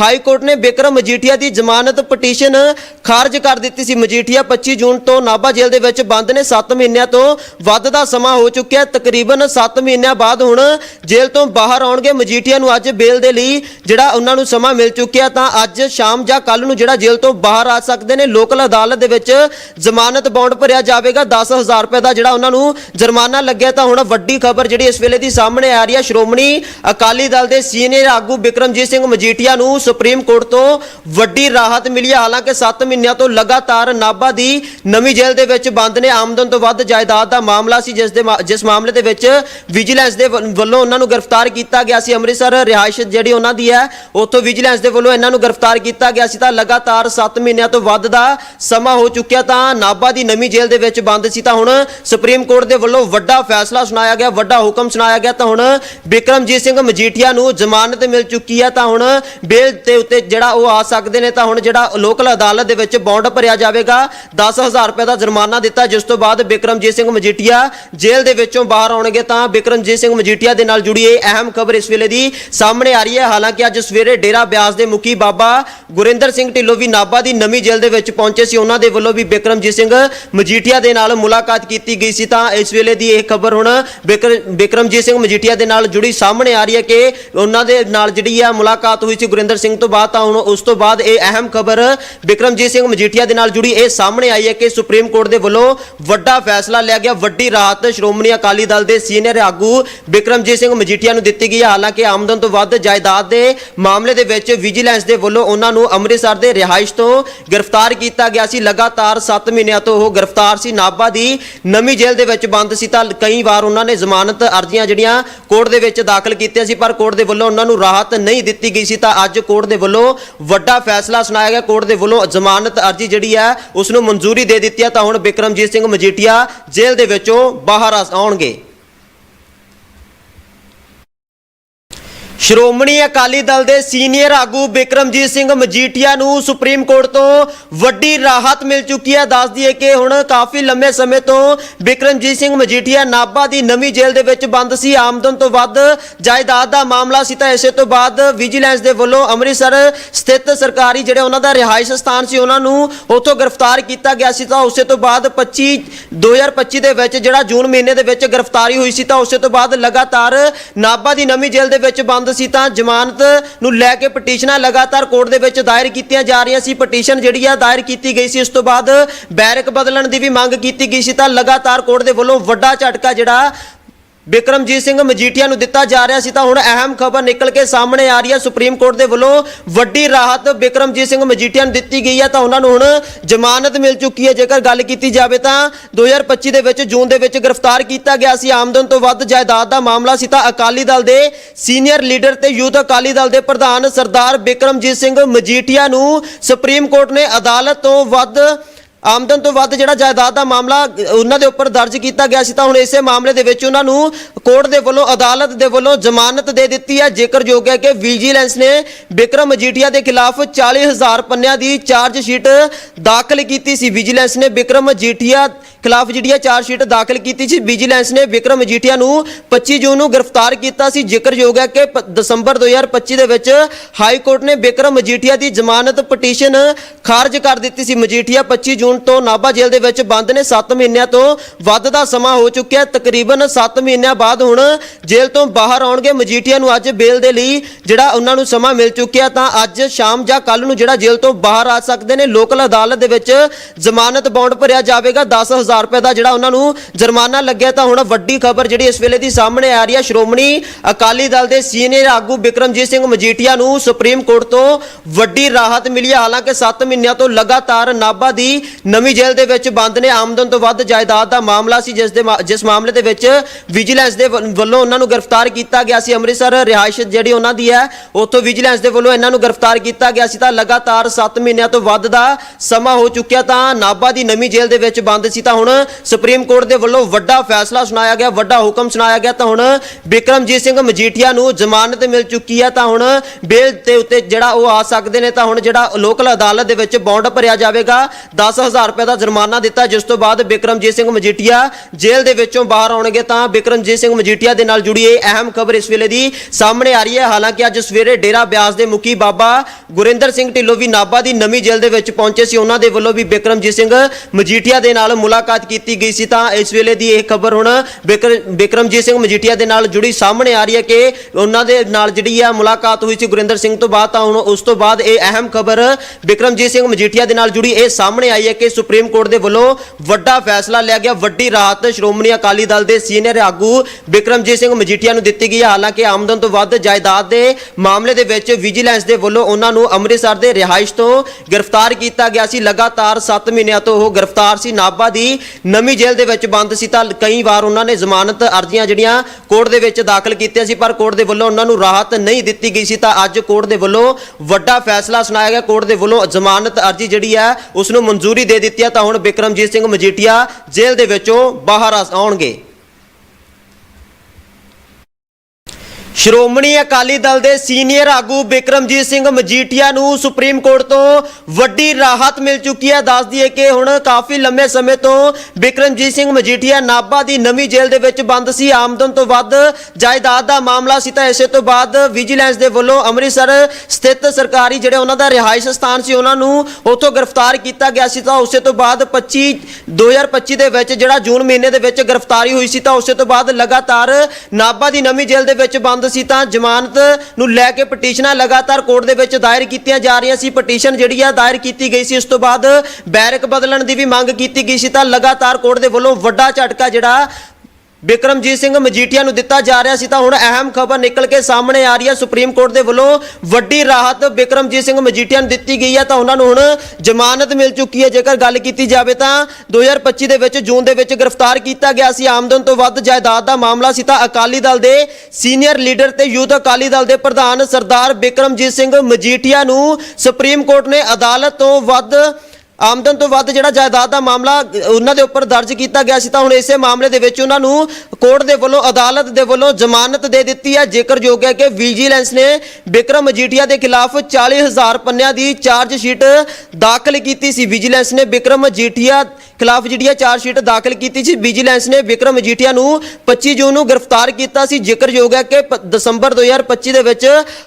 ਹਾਈ ਕੋਰਟ ਨੇ ਬਿਕਰਮ ਮਜੀਠੀਆ ਦੀ ਜ਼ਮਾਨਤ ਪਟੀਸ਼ਨ ਖਾਰਜ ਕਰ ਦਿੱਤੀ ਸੀ। ਮਜੀਠੀਆ 25 ਜੂਨ ਤੋਂ ਨਾਭਾ ਜੇਲ੍ਹ ਦੇ ਵਿੱਚ ਬੰਦ ਨੇ। 7 ਮਹੀਨਿਆਂ ਤੋਂ ਵੱਧ ਦਾ ਸਮਾਂ ਹੋ ਚੁੱਕਿਆ ਤਕਰੀਬਨ 7 ਮਹੀਨਿਆਂ ਬਾਅਦ ਹੁਣ ਜੇਲ੍ਹ ਤੋਂ ਬਾਹਰ ਆਉਣਗੇ। ਮਜੀਠੀਆ ਨੂੰ ਅੱਜ ਬੇਲ ਦੇ ਲਈ ਜਿਹੜਾ ਉਹਨਾਂ ਨੂੰ ਸਮਾਂ ਮਿਲ ਚੁੱਕਿਆ ਤਾਂ ਅੱਜ ਸ਼ਾਮ ਜਾਂ ਕੱਲ ਨੂੰ ਜਿਹੜਾ ਜੇਲ੍ਹ ਤੋਂ ਬਾਹਰ ਆ ਸਕਦੇ ਨੇ। ਲੋਕਲ ਅਦਾਲਤ ਦੇ ਵਿੱਚ ਜ਼ਮਾਨਤ ਬੌਂਡ ਭਰਿਆ ਜਾਵੇਗਾ। 10000 ਰੁਪਏ ਦਾ ਜਿਹੜਾ ਉਹਨਾਂ ਨੂੰ ਜੁਰਮਾਨਾ ਲੱਗਿਆ ਤਾਂ ਹੁਣ ਵੱਡੀ ਖਬਰ ਜਿਹੜੀ ਇਸ ਵੇਲੇ ਦੀ ਸਾਹਮਣੇ ਆ ਰਹੀ ਹੈ, ਸ਼੍ਰੋਮਣੀ ਅਕਾਲੀ ਦਲ ਦੇ ਸੀਨੀਅਰ ਆਗੂ ਬਿਕਰਮਜੀਤ ਸਿੰਘ ਮਜੀਠੀਆ ਨੂੰ ਸੁਪਰੀਮ ਕੋਰਟ ਤੋਂ ਵੱਡੀ ਰਾਹਤ ਮਿਲੀ ਹੈ। ਹਾਲਾਂਕਿ 7 ਮਹੀਨਿਆਂ ਤੋਂ ਲਗਾਤਾਰ ਨਾਭਾ ਦੀ ਨਵੀਂ ਜੇਲ੍ਹ ਦੇ ਵਿੱਚ ਬੰਦ ਨੇ। ਆਮਦਨ ਤੋਂ ਵੱਧ ਜਾਇਦਾਦ ਦਾ ਮਾਮਲਾ ਸੀ, ਜਿਸ ਦੇ ਜਿਸ ਮਾਮਲੇ ਦੇ ਵਿੱਚ ਵਿਜੀਲੈਂਸ ਦੇ ਵੱਲੋਂ ਉਹਨਾਂ ਨੂੰ ਗ੍ਰਿਫਤਾਰ ਕੀਤਾ ਗਿਆ ਸੀ। ਅੰਮ੍ਰਿਤਸਰ ਰਿਹਾਇਸ਼ ਜਿਹੜੀ ਉਹਨਾਂ ਦੀ ਹੈ, ਉੱਥੋਂ ਵਿਜੀਲੈਂਸ ਦੇ ਵੱਲੋਂ ਇਹਨਾਂ ਨੂੰ ਗ੍ਰਿਫਤਾਰ ਕੀਤਾ ਗਿਆ ਸੀ। ਤਾਂ ਲਗਾਤਾਰ 7 ਮਹੀਨਿਆਂ ਤੋਂ ਵੱਧ ਦਾ ਸਮਾਂ ਹੋ ਚੁੱਕਿਆ ਤਾਂ ਨਾਭਾ ਦੀ ਨਵੀਂ ਜੇਲ੍ਹ ਦੇ ਵਿੱਚ ਬੰਦ ਸੀ ਤਾਂ ਹੁਣ ਸੁਪਰੀਮ ਕੋਰਟ ਦੇ ਵੱਲੋਂ ਵੱਡਾ ਫੈਸਲਾ ਸੁਣਾਇਆ ਗਿਆ, ਵੱਡਾ ਹੁਕਮ ਸੁਣਾਇਆ ਗਿਆ, ਤਾਂ ਹੁਣ ਬਿਕਰਮਜੀਤ ਸਿੰਘ ਮਜੀਠੀਆ ਨੂੰ ਜ਼ਮਾਨਤ ਮਿਲ ਚੁੱਕੀ ਹੈ, ਤਾਂ ਹੁਣ ਬੇਲ ਦੇ ਉੱਤੇ ਜਿਹੜਾ ਉਹ ਆ ਸਕਦੇ ਨੇ, ਤਾਂ ਹੁਣ ਜਿਹੜਾ ਲੋਕਲ ਅਦਾਲਤ ਦੇ ਵਿੱਚ ਬੌਂਡ ਭਰਿਆ ਜਾਵੇਗਾ 10000 ਰੁਪਏ ਦਾ ਜੁਰਮਾਨਾ ਦਿੱਤਾ, ਜਿਸ ਤੋਂ ਬਾਅਦ ਬਿਕਰਮਜੀਤ ਸਿੰਘ ਮਜੀਠੀਆ ਜੇਲ੍ਹ ਦੇ ਵਿੱਚੋਂ ਬਾਹਰ ਆਉਣਗੇ, ਤਾਂ ਬਿਕਰਮਜੀਤ ਸਿੰਘ ਮਜੀਠੀਆ ਦੇ ਨਾਲ ਜੁੜੀ ਇਹ ਅਹਿਮ ਖਬਰ ਇਸ ਵੇਲੇ ਦੀ ਸਾਹਮਣੇ ਆ ਰਹੀ ਹੈ। ਹਾਲਾਂਕਿ ਅੱਜ ਸਵੇਰੇ ਡੇਰਾ ਬਿਆਸ ਦੇ ਮੁਖੀ ਬਾਬਾ ਗੁਰਿੰਦਰ ਸਿੰਘ ਢਿੱਲੋਂ ਵੀ ਨਾਭਾ ਦੀ ਨਵੀਂ ਜੇਲ੍ਹ ਦੇ ਵਿੱਚ ਪਹੁੰਚੇ ਸੀ, ਉਹਨਾਂ ਦੇ ਵੱਲੋਂ ਵੀ ਬਿਕਰਮਜੀਤ ਸਿੰਘ ਮਜੀਠੀਆ ਦੇ ਨਾਲ ਮੁਲਾਕਾਤ ਮੁਲਾਕਾਤ ਕੀਤੀ ਗਈ ਸੀ ਤਾਂ ਇਸ ਵੇਲੇ ਦੀ ਇਹ ਖਬਰ ਹੁਣ ਬਿਕਰ- ਬਿਕਰਮਜੀਤ ਸਿੰਘ ਮਜੀਠੀਆ ਦੇ ਨਾਲ ਜੁੜੀ ਸਾਹਮਣੇ ਆ ਰਹੀ ਹੈ ਕਿ ਉਹਨਾਂ ਦੇ ਨਾਲ ਜਿਹੜੀ ਆ ਮੁਲਾਕਾਤ ਹੋਈ ਸੀ ਗੁਰਿੰਦਰ ਸਿੰਘ ਤੋਂ ਬਾਅਦ ਤਾਂ ਹੁਣ ਉਸ ਤੋਂ ਬਾਅਦ ਇਹ ਅਹਿਮ ਖਬਰ ਬਿਕਰਮਜੀਤ ਸਿੰਘ ਮਜੀਠੀਆ ਦੇ ਨਾਲ ਜੁੜੀ ਇਹ ਸਾਹਮਣੇ ਆਈ ਹੈ ਕਿ ਸੁਪਰੀਮ ਕੋਰਟ ਦੇ ਵੱਲੋਂ ਵੱਡਾ ਫੈਸਲਾ ਲਿਆ ਗਿਆ। ਵੱਡੀ ਰਾਹਤ ਸ਼੍ਰੋਮਣੀ ਅਕਾਲੀ ਦਲ ਦੇ ਸੀਨੀਅਰ ਆਗੂ ਬਿਕਰਮਜੀਤ ਸਿੰਘ ਮਜੀਠੀਆ ਨੂੰ ਦਿੱਤੀ ਗਈ ਹੈ। ਹਾਲਾਂਕਿ ਆਮਦਨ ਤੋਂ ਵੱਧ ਜਾਇਦਾਦ ਦੇ ਮਾਮਲੇ ਦੇ ਵਿੱਚ ਵਿਜੀਲੈਂਸ ਦੇ ਵੱਲੋਂ ਉਹਨਾਂ ਨੂੰ ਅੰਮ੍ਰਿਤਸਰ ਦੇ ਰਿਹਾਇਸ਼ ਤੋਂ ਗ੍ਰਿਫਤਾਰ ਕੀਤਾ ਗਿਆ ਸੀ। ਲਗਾਤਾਰ 7 ਮਹੀਨਿਆਂ ਤੋਂ ਉਹ ਗ੍ਰਿਫਤਾਰ ਸੀ। ਨਾਭਾ ਦੀ ਨਵੀਂ ਜੇਲ੍ਹ ਦੇ ਵਿੱਚ ਬੰਦ ਸੀ ਤਾਂ ਕਈ ਵਾਰ ਉਹਨਾਂ ਨੇ ਜ਼ਮਾਨਤ ਅਰਜ਼ੀਆਂ ਜਿਹੜੀਆਂ ਕੋਰਟ ਦੇ ਵਿੱਚ ਦਾਖਲ ਕੀਤੀਆਂ ਸੀ, ਪਰ ਕੋਰਟ ਦੇ ਵੱਲੋਂ ਉਹਨਾਂ ਨੂੰ ਰਾਹਤ ਨਹੀਂ ਦਿੱਤੀ ਗਈ ਸੀ ਤਾਂ ਅੱਜ ਕੋਰਟ ਦੇ ਵੱਲੋਂ ਵੱਡਾ ਫੈਸਲਾ ਸੁਣਾਇਆ ਗਿਆ। ਕੋਰਟ ਦੇ ਵੱਲੋਂ ਜ਼ਮਾਨਤ ਅਰਜ਼ੀ ਜਿਹੜੀ ਹੈ, ਉਸ ਨੂੰ ਮਨਜ਼ੂਰੀ ਦੇ ਦਿੱਤੀ ਹੈ ਤਾਂ ਹੁਣ ਬਿਕਰਮਜੀਤ ਸਿੰਘ ਮਜੀਠੀਆ ਜੇਲ੍ਹ ਦੇ ਵਿੱਚੋਂ ਬਾਹਰ ਆਉਣਗੇ। ਸ਼੍ਰੋਮਣੀ ਅਕਾਲੀ ਦਲ ਦੇ ਸੀਨੀਅਰ ਆਗੂ ਬਿਕਰਮਜੀਤ ਸਿੰਘ ਮਜੀਠੀਆ ਨੂੰ ਸੁਪਰੀਮ ਕੋਰਟ ਤੋਂ ਵੱਡੀ ਰਾਹਤ ਮਿਲ ਚੁੱਕੀ ਹੈ। ਦੱਸ ਦਈਏ ਕਿ ਹੁਣ ਕਾਫੀ ਲੰਮੇ ਸਮੇਂ ਤੋਂ ਬਿਕਰਮਜੀਤ ਸਿੰਘ ਮਜੀਠੀਆ ਨਾਭਾ ਦੀ ਨਵੀਂ ਜੇਲ੍ਹ ਦੇ ਵਿੱਚ ਬੰਦ ਸੀ। ਆਮਦਨ ਤੋਂ ਵੱਧ ਜਾਇਦਾਦ ਦਾ ਮਾਮਲਾ ਸੀ ਤਾਂ ਇਸੇ ਤੋਂ ਬਾਅਦ ਵਿਜੀਲੈਂਸ ਦੇ ਵੱਲੋਂ ਅੰਮ੍ਰਿਤਸਰ ਸਥਿਤ ਸਰਕਾਰੀ ਜਿਹੜੇ ਉਹਨਾਂ ਦਾ ਰਿਹਾਇਸ਼ ਸਥਾਨ ਸੀ, ਉਹਨਾਂ ਨੂੰ ਉੱਥੋਂ ਗ੍ਰਿਫਤਾਰ ਕੀਤਾ ਗਿਆ ਸੀ ਤਾਂ ਉਸੇ ਤੋਂ ਬਾਅਦ 25 2025 ਦੇ ਵਿੱਚ ਜਿਹੜਾ ਜੂਨ ਮਹੀਨੇ ਦੇ ਵਿੱਚ ਗ੍ਰਿਫਤਾਰੀ ਹੋਈ ਸੀ ਤਾਂ ਉਸੇ ਤੋਂ ਬਾਅਦ ਲਗਾਤਾਰ ਨਾਭਾ ਦੀ ਨਵੀਂ ਜੇਲ੍ਹ ਦੇ ਵਿੱਚ ਬੰਦ ਸੀ ਤਾਂ ਜ਼ਮਾਨਤ ਨੂੰ ਲੈ ਕੇ ਪਟੀਸ਼ਨਾਂ ਲਗਾਤਾਰ ਕੋਰਟ ਦੇ ਵਿੱਚ ਦਾਇਰ ਕੀਤੀਆਂ ਜਾ ਰਹੀਆਂ ਸੀ। ਪਟੀਸ਼ਨ ਜਿਹੜੀ ਆ, ਦਾਇਰ ਕੀਤੀ ਗਈ ਸੀ। ਉਸ ਤੋਂ ਬਾਅਦ ਬੈਰਕ ਬਦਲਣ ਦੀ ਵੀ ਮੰਗ ਕੀਤੀ ਗਈ ਸੀ ਤਾਂ ਲਗਾਤਾਰ ਕੋਰਟ ਦੇ ਵੱਲੋਂ ਵੱਡਾ ਝਟਕਾ ਜਿਹੜਾ ਬਿਕਰਮਜੀਤ ਸਿੰਘ ਮਜੀਠੀਆ ਨੂੰ ਦਿੱਤਾ ਜਾ ਰਿਹਾ ਸੀ ਤਾਂ ਹੁਣ ਅਹਿਮ ਖਬਰ ਨਿਕਲ ਕੇ ਸਾਹਮਣੇ ਆ ਰਹੀ ਹੈ। ਸੁਪਰੀਮ ਕੋਰਟ ਦੇ ਵੱਲੋਂ ਵੱਡੀ ਰਾਹਤ ਬਿਕਰਮਜੀਤ ਸਿੰਘ ਮਜੀਠੀਆ ਨੂੰ ਦਿੱਤੀ ਗਈ ਹੈ ਤਾਂ ਉਹਨਾਂ ਨੂੰ ਹੁਣ ਜ਼ਮਾਨਤ ਮਿਲ ਚੁੱਕੀ ਹੈ। ਜੇਕਰ ਗੱਲ ਕੀਤੀ ਜਾਵੇ ਤਾਂ 2025 ਦੇ ਵਿੱਚ, ਜੂਨ ਦੇ ਵਿੱਚ ਗ੍ਰਿਫਤਾਰ ਕੀਤਾ ਗਿਆ ਸੀ। ਆਮਦਨ ਤੋਂ ਵੱਧ ਜਾਇਦਾਦ ਦਾ ਮਾਮਲਾ ਸੀ ਤਾਂ ਅਕਾਲੀ ਦਲ ਦੇ ਸੀਨੀਅਰ ਲੀਡਰ ਤੇ ਯੂਥ ਅਕਾਲੀ ਦਲ ਦੇ ਪ੍ਰਧਾਨ ਸਰਦਾਰ ਬਿਕਰਮਜੀਤ ਸਿੰਘ ਮਜੀਠੀਆ ਨੂੰ ਸੁਪਰੀਮ ਕੋਰਟ ਨੇ ਅਦਾਲਤ ਤੋਂ ਵੱਧ ਆਮਦਨ ਤੋਂ ਵੱਧ ਜਿਹੜਾ ਜਾਇਦਾਦ ਦਾ ਮਾਮਲਾ ਉਹਨਾਂ ਦੇ ਉੱਪਰ ਦਰਜ ਕੀਤਾ ਗਿਆ ਸੀ, ਤਾਂ ਹੁਣ ਇਸੇ ਮਾਮਲੇ ਦੇ ਵਿੱਚ ਉਹਨਾਂ ਨੂੰ ਕੋਰਟ ਦੇ ਵੱਲੋਂ, ਅਦਾਲਤ ਦੇ ਵੱਲੋਂ ਜ਼ਮਾਨਤ ਦੇ ਦਿੱਤੀ ਹੈ। ਜ਼ਿਕਰਯੋਗ ਹੈ ਕਿ ਵਿਜੀਲੈਂਸ ਨੇ ਬਿਕਰਮ ਮਜੀਠੀਆ ਦੇ ਖਿਲਾਫ 40000 ਪੰਨਿਆਂ ਦੀ ਚਾਰਜ ਸ਼ੀਟ ਦਾਖਲ ਕੀਤੀ ਸੀ। ਵਿਜੀਲੈਂਸ ਨੇ ਬਿਕਰਮ ਮਜੀਠੀਆ ਖਿਲਾਫ ਜਿਹੜੀ ਹੈ ਚਾਰਜ ਸ਼ੀਟ ਦਾਖਲ ਕੀਤੀ ਸੀ। ਵਿਜੀਲੈਂਸ ਨੇ ਬਿਕਰਮ ਮਜੀਠੀਆ ਨੂੰ 25 ਜੂਨ ਨੂੰ ਗ੍ਰਿਫਤਾਰ ਕੀਤਾ ਸੀ। ਜ਼ਿਕਰਯੋਗ ਹੈ ਕਿ ਦਸੰਬਰ 2025 ਦੇ ਵਿੱਚ ਹਾਈ ਕੋਰਟ ਨੇ ਬਿਕਰਮ ਮਜੀਠੀਆ ਦੀ ਜ਼ਮਾਨਤ ਪਟੀਸ਼ਨ ਖਾਰਜ ਕਰ ਦਿੱਤੀ ਸੀ। ਮਜੀਠੀਆ 25 ਜੂਨ ਤੋਂ ਨਾਭਾ ਜੇਲ੍ਹ ਦੇ ਵਿੱਚ ਬੰਦ ਨੇ। 7 ਮਹੀਨਿਆਂ ਤੋਂ ਵੱਧ ਦਾ ਸਮਾਂ ਹੋ ਚੁੱਕਿਆ ਤਕਰੀਬਨ 7 ਮਹੀਨਿਆਂ ਬਾਅਦ ਹੁਣ ਜੇਲ੍ਹ ਤੋਂ ਬਾਹਰ ਆਉਣਗੇ। ਮਜੀਠੀਆ ਨੂੰ ਅੱਜ ਬੇਲ ਦੇ ਲਈ ਜਿਹੜਾ ਉਹਨਾਂ ਨੂੰ ਸਮਾਂ ਮਿਲ ਚੁੱਕਿਆ ਤਾਂ ਅੱਜ ਸ਼ਾਮ ਜਾਂ ਕੱਲ ਨੂੰ ਜਿਹੜਾ ਜੇਲ੍ਹ ਤੋਂ ਬਾਹਰ ਆ ਸਕਦੇ ਨੇ। ਲੋਕਲ ਅਦਾਲਤ ਦੇ ਵਿੱਚ ਜ਼ਮਾਨਤ ਬੌਂਡ ਭਰਿਆ ਜਾਵੇਗਾ। 10000 ਰੁਪਏ ਦਾ ਜਿਹੜਾ ਉਹਨਾਂ ਨੂੰ ਜੁਰਮਾਨਾ ਲੱਗਿਆ ਤਾਂ ਹੁਣ ਵੱਡੀ ਖਬਰ ਜਿਹੜੀ ਇਸ ਵੇਲੇ ਦੀ ਸਾਹਮਣੇ ਆ ਰਹੀ ਹੈ, ਸ਼੍ਰੋਮਣੀ ਅਕਾਲੀ ਦਲ ਦੇ ਸੀਨੀਅਰ ਆਗੂ ਬਿਕਰਮਜੀਤ ਸਿੰਘ ਮਜੀਠੀਆ ਨੂੰ ਸੁਪਰੀਮ ਕੋਰਟ ਤੋਂ ਵੱਡੀ ਰਾਹਤ ਮਿਲੀ ਹੈ। ਹਾਲਾਂਕਿ 7 ਮਹੀਨਿਆਂ ਤੋਂ ਲਗਾਤਾਰ ਨਾਭਾ ਦੀ ਨਵੀਂ ਜੇਲ੍ਹ ਦੇ ਵਿੱਚ ਬੰਦ ਨੇ। ਆਮਦਨ ਤੋਂ ਵੱਧ ਜਾਇਦਾਦ ਦਾ ਮਾਮਲਾ ਸੀ, ਜਿਸ ਦੇ ਜਿਸ ਮਾਮਲੇ ਦੇ ਵਿੱਚ ਵਿਜੀਲੈਂਸ ਦੇ ਵੱਲੋਂ ਉਹਨਾਂ ਨੂੰ ਗ੍ਰਿਫਤਾਰ ਕੀਤਾ ਗਿਆ ਸੀ। ਅੰਮ੍ਰਿਤਸਰ ਰਿਹਾਇਸ਼ ਜਿਹੜੀ ਉਹਨਾਂ ਦੀ ਹੈ, ਉੱਥੋਂ ਵਿਜੀਲੈਂਸ ਦੇ ਵੱਲੋਂ ਇਹਨਾਂ ਨੂੰ ਗ੍ਰਿਫਤਾਰ ਕੀਤਾ ਗਿਆ ਸੀ। ਤਾਂ ਲਗਾਤਾਰ 7 ਮਹੀਨਿਆਂ ਤੋਂ ਵੱਧ ਦਾ ਸਮਾਂ ਹੋ ਚੁੱਕਿਆ ਤਾਂ ਨਾਭਾ ਦੀ ਨਵੀਂ ਜੇਲ੍ਹ ਦੇ ਵਿੱਚ ਬੰਦ ਸੀ ਤਾਂ ਹੁਣ ਸੁਪਰੀਮ ਕੋਰਟ ਦੇ ਵੱਲੋਂ ਵੱਡਾ ਫੈਸਲਾ ਸੁਣਾਇਆ ਗਿਆ, ਵੱਡਾ ਹੁਕਮ ਸੁਣਾਇਆ ਗਿਆ, ਤਾਂ ਹੁਣ ਬਿਕਰਮਜੀਤ ਸਿੰਘ ਮਜੀਠੀਆ ਨੂੰ ਜ਼ਮਾਨਤ ਮਿਲ ਚੁੱਕੀ ਹੈ, ਤਾਂ ਹੁਣ ਬੇਲ ਦੇ ਉੱਤੇ ਜਿਹੜਾ ਉਹ ਆ ਸਕਦੇ ਨੇ, ਤਾਂ ਹੁਣ ਜਿਹੜਾ ਲੋਕਲ ਅਦਾਲਤ ਦੇ ਵਿੱਚ ਬੌਂਡ ਭਰਿਆ ਜਾਵੇਗਾ 10000 ਰੁਪਏ ਦਾ ਜੁਰਮਾਨਾ ਦਿੱਤਾ, ਜਿਸ ਤੋਂ ਬਾਅਦ ਬਿਕਰਮਜੀਤ ਸਿੰਘ ਮਜੀਠੀਆ ਜੇਲ੍ਹ ਦੇ ਵਿੱਚੋਂ ਬਾਹਰ ਆਉਣਗੇ, ਤਾਂ ਬਿਕਰਮਜੀਤ ਸਿੰਘ ਮਜੀਠੀਆ ਦੇ ਨਾਲ ਜੁੜੀ ਇਹ ਅਹਿਮ ਖਬਰ ਇਸ ਵੇਲੇ ਦੀ ਸਾਹਮਣੇ ਆ ਰਹੀ ਹੈ। ਹਾਲਾਂਕਿ ਅੱਜ ਸਵੇਰੇ ਡੇਰਾ ਬਿਆਸ ਦੇ ਮੁਖੀ ਬਾਬਾ ਗੁਰਿੰਦਰ ਸਿੰਘ ਢਿੱਲੋਂ ਵੀ ਨਾਭਾ ਦੀ ਨਵੀਂ ਜੇਲ੍ਹ ਦੇ ਵਿੱਚ ਪਹੁੰਚੇ ਸੀ, ਉਹਨਾਂ ਦੇ ਵੱਲੋਂ ਵੀ ਬਿਕਰਮਜੀਤ ਸਿੰਘ ਮਜੀਠੀਆ ਦੇ ਨਾਲ ਮੁਲਾਕਾਤ ਮੁਲਾਕਾਤ ਕੀਤੀ ਗਈ ਸੀ ਤਾਂ ਇਸ ਵੇਲੇ ਦੀ ਇਹ ਖਬਰ ਹੁਣ ਬਿਕਰ- ਬਿਕਰਮਜੀਤ ਸਿੰਘ ਮਜੀਠੀਆ ਦੇ ਨਾਲ ਜੁੜੀ ਸਾਹਮਣੇ ਆ ਰਹੀ ਹੈ ਕਿ ਉਹਨਾਂ ਦੇ ਨਾਲ ਜਿਹੜੀ ਆ ਮੁਲਾਕਾਤ ਹੋਈ ਸੀ ਗੁਰਿੰਦਰ ਸਿੰਘ ਤੋਂ ਬਾਅਦ ਤਾਂ ਹੁਣ ਉਸ ਤੋਂ ਬਾਅਦ ਇਹ ਅਹਿਮ ਖਬਰ ਬਿਕਰਮਜੀਤ ਸਿੰਘ ਮਜੀਠੀਆ ਦੇ ਨਾਲ ਜੁੜੀ ਇਹ ਸਾਹਮਣੇ ਆਈ ਹੈ ਕਿ ਸੁਪਰੀਮ ਕੋਰਟ ਦੇ ਵੱਲੋਂ ਵੱਡਾ ਫੈਸਲਾ ਲਿਆ ਗਿਆ। ਵੱਡੀ ਰਾਹਤ ਸ਼੍ਰੋਮਣੀ ਅਕਾਲੀ ਦਲ ਦੇ ਸੀਨੀਅਰ ਆਗੂ ਬਿਕਰਮਜੀਤ ਸਿੰਘ ਮਜੀਠੀਆ ਨੂੰ ਦਿੱਤੀ ਗਈ ਹੈ। ਹਾਲਾਂਕਿ ਆਮਦਨ ਤੋਂ ਵੱਧ ਜਾਇਦਾਦ ਦੇ ਮਾਮਲੇ ਦੇ ਵਿੱਚ ਵਿਜੀਲੈਂਸ ਦੇ ਵੱਲੋਂ ਉਹਨਾਂ ਨੂੰ ਅੰਮ੍ਰਿਤਸਰ ਦੇ ਰਿਹਾਇਸ਼ ਤੋਂ ਗ੍ਰਿਫਤਾਰ ਕੀਤਾ ਗਿਆ ਸੀ। ਲਗਾਤਾਰ 7 ਮਹੀਨਿਆਂ ਤੋਂ ਉਹ ਗ੍ਰਿਫਤਾਰ ਸੀ। ਨਾਭਾ ਦੀ ਨਵੀਂ ਜੇਲ੍ਹ ਦੇ ਵਿੱਚ ਬੰਦ ਸੀ ਤਾਂ ਕਈ ਵਾਰ ਉਹਨਾਂ ਨੇ ਜ਼ਮਾਨਤ ਅਰਜ਼ੀਆਂ ਜਿਹੜੀਆਂ ਕੋਰਟ ਦੇ ਵਿੱਚ ਦਾਖਲ ਕੀਤੀਆਂ ਸੀ, ਪਰ ਕੋਰਟ ਦੇ ਵੱਲੋਂ ਉਹਨਾਂ ਨੂੰ ਰਾਹਤ ਨਹੀਂ ਦਿੱਤੀ ਗਈ ਸੀ ਤਾਂ ਅੱਜ ਕੋਰਟ ਦੇ ਵੱਲੋਂ ਵੱਡਾ ਫੈਸਲਾ ਸੁਣਾਇਆ ਗਿਆ। ਕੋਰਟ ਦੇ ਵੱਲੋਂ ਜ਼ਮਾਨਤ ਅਰਜ਼ੀ ਜਿਹੜੀ ਹੈ, ਉਸ ਨੂੰ ਮਨਜ਼ੂਰੀ ਦੇ ਦਿੱਤੀ ਹੈ ਤਾਂ ਹੁਣ ਬਿਕਰਮਜੀਤ ਸਿੰਘ ਮਜੀਠੀਆ ਜੇਲ੍ਹ ਦੇ ਵਿੱਚੋਂ ਬਾਹਰ ਆਉਣਗੇ। ਸ਼੍ਰੋਮਣੀ ਅਕਾਲੀ ਦਲ ਦੇ ਸੀਨੀਅਰ ਆਗੂ ਬਿਕਰਮਜੀਤ ਸਿੰਘ ਮਜੀਠੀਆ ਨੂੰ ਸੁਪਰੀਮ ਕੋਰਟ ਤੋਂ ਵੱਡੀ ਰਾਹਤ ਮਿਲ ਚੁੱਕੀ ਹੈ। ਦੱਸ ਦਈਏ ਕਿ ਹੁਣ ਕਾਫੀ ਲੰਮੇ ਸਮੇਂ ਤੋਂ ਬਿਕਰਮਜੀਤ ਸਿੰਘ ਮਜੀਠੀਆ ਨਾਭਾ ਦੀ ਨਵੀਂ ਜੇਲ੍ਹ ਦੇ ਵਿੱਚ ਬੰਦ ਸੀ। ਆਮਦਨ ਤੋਂ ਵੱਧ ਜਾਇਦਾਦ ਦਾ ਮਾਮਲਾ ਸੀ ਤਾਂ ਇਸੇ ਤੋਂ ਬਾਅਦ ਵਿਜੀਲੈਂਸ ਦੇ ਵੱਲੋਂ ਅੰਮ੍ਰਿਤਸਰ ਸਥਿਤ ਸਰਕਾਰੀ ਜਿਹੜੇ ਉਹਨਾਂ ਦਾ ਰਿਹਾਇਸ਼ ਸਥਾਨ ਸੀ, ਉਹਨਾਂ ਨੂੰ ਉੱਥੋਂ ਗ੍ਰਿਫਤਾਰ ਕੀਤਾ ਗਿਆ ਸੀ। ਤਾਂ ਉਸੇ ਤੋਂ ਬਾਅਦ 25 2025 ਦੇ ਵਿੱਚ ਜਿਹੜਾ ਜੂਨ ਮਹੀਨੇ ਦੇ ਵਿੱਚ ਗ੍ਰਿਫਤਾਰੀ ਹੋਈ ਸੀ, ਤਾਂ ਉਸੇ ਤੋਂ ਬਾਅਦ ਲਗਾਤਾਰ ਨਾਭਾ ਦੀ ਨਵੀਂ ਜੇਲ੍ਹ ਦੇ ਵਿੱਚ ਬੰਦ ਸੀ ਤਾਂ ਜ਼ਮਾਨਤ ਨੂੰ ਲੈ ਕੇ ਪਟੀਸ਼ਨਾਂ ਲਗਾਤਾਰ ਕੋਰਟ ਦੇ ਵਿੱਚ ਦਾਇਰ ਕੀਤੀਆਂ ਜਾ ਰਹੀਆਂ ਸੀ। ਪਟੀਸ਼ਨ ਜਿਹੜੀ ਆ, ਦਾਇਰ ਕੀਤੀ ਗਈ ਸੀ। ਉਸ ਤੋਂ ਬਾਅਦ ਬੈਰਕ ਬਦਲਣ ਦੀ ਵੀ ਮੰਗ ਕੀਤੀ ਗਈ ਸੀ ਤਾਂ ਲਗਾਤਾਰ ਕੋਰਟ ਦੇ ਵੱਲੋਂ ਵੱਡਾ ਝਟਕਾ ਜਿਹੜਾ ਬਿਕਰਮਜੀਤ ਸਿੰਘ ਮਜੀਠੀਆ ਨੂੰ ਦਿੱਤਾ ਜਾ ਰਿਹਾ ਸੀ ਤਾਂ ਹੁਣ ਅਹਿਮ ਖਬਰ ਨਿਕਲ ਕੇ ਸਾਹਮਣੇ ਆ ਰਹੀ ਹੈ। ਸੁਪਰੀਮ ਕੋਰਟ ਦੇ ਵੱਲੋਂ ਵੱਡੀ ਰਾਹਤ ਬਿਕਰਮਜੀਤ ਸਿੰਘ ਮਜੀਠੀਆ ਨੂੰ ਦਿੱਤੀ ਗਈ ਹੈ ਤਾਂ ਉਹਨਾਂ ਨੂੰ ਹੁਣ ਜ਼ਮਾਨਤ ਮਿਲ ਚੁੱਕੀ ਹੈ। ਜੇਕਰ ਗੱਲ ਕੀਤੀ ਜਾਵੇ ਤਾਂ 2025 ਦੇ ਵਿੱਚ, ਜੂਨ ਦੇ ਵਿੱਚ ਗ੍ਰਿਫਤਾਰ ਕੀਤਾ ਗਿਆ ਸੀ। ਆਮਦਨ ਤੋਂ ਵੱਧ ਜਾਇਦਾਦ ਦਾ ਮਾਮਲਾ ਸੀ ਤਾਂ ਅਕਾਲੀ ਦਲ ਦੇ ਸੀਨੀਅਰ ਲੀਡਰ ਤੇ ਯੂਥ ਅਕਾਲੀ ਦਲ ਦੇ ਪ੍ਰਧਾਨ ਸਰਦਾਰ ਬਿਕਰਮਜੀਤ ਸਿੰਘ ਮਜੀਠੀਆ ਨੂੰ ਸੁਪਰੀਮ ਕੋਰਟ ਨੇ ਅਦਾਲਤ ਤੋਂ ਵੱਧ ਆਮਦਨ ਤੋਂ ਵੱਧ ਜਿਹੜਾ ਜਾਇਦਾਦ ਦਾ ਮਾਮਲਾ ਉਹਨਾਂ ਦੇ ਉੱਪਰ ਦਰਜ ਕੀਤਾ ਗਿਆ ਸੀ ਤਾਂ ਹੁਣ ਇਸੇ ਮਾਮਲੇ ਦੇ ਵਿੱਚ ਉਹਨਾਂ ਨੂੰ ਕੋਰਟ ਦੇ ਵੱਲੋਂ ਅਦਾਲਤ ਦੇ ਵੱਲੋਂ ਜ਼ਮਾਨਤ ਦੇ ਦਿੱਤੀ ਹੈ। ਜ਼ਿਕਰਯੋਗ ਹੈ ਕਿ ਵਿਜੀਲੈਂਸ ਨੇ ਬਿਕਰਮ ਮਜੀਠੀਆ ਦੇ ਖਿਲਾਫ 40000 ਪੰਨਿਆਂ ਦੀ ਚਾਰਜ ਸ਼ੀਟ ਦਾਖਲ ਕੀਤੀ ਸੀ। ਵਿਜੀਲੈਂਸ ਨੇ ਬਿਕਰਮ ਮਜੀਠੀਆ ਖਿਲਾਫ ਜਿਹੜੀ ਹੈ ਚਾਰਜ ਸ਼ੀਟ ਦਾਖਲ ਕੀਤੀ ਸੀ। ਵਿਜੀਲੈਂਸ ਨੇ ਬਿਕਰਮ ਮਜੀਠੀਆ ਨੂੰ 25 ਜੂਨ ਨੂੰ ਗ੍ਰਿਫਤਾਰ ਕੀਤਾ ਸੀ। ਜ਼ਿਕਰਯੋਗ ਹੈ ਕਿ ਪ- ਦਸੰਬਰ 2025 ਦੇ ਵਿੱਚ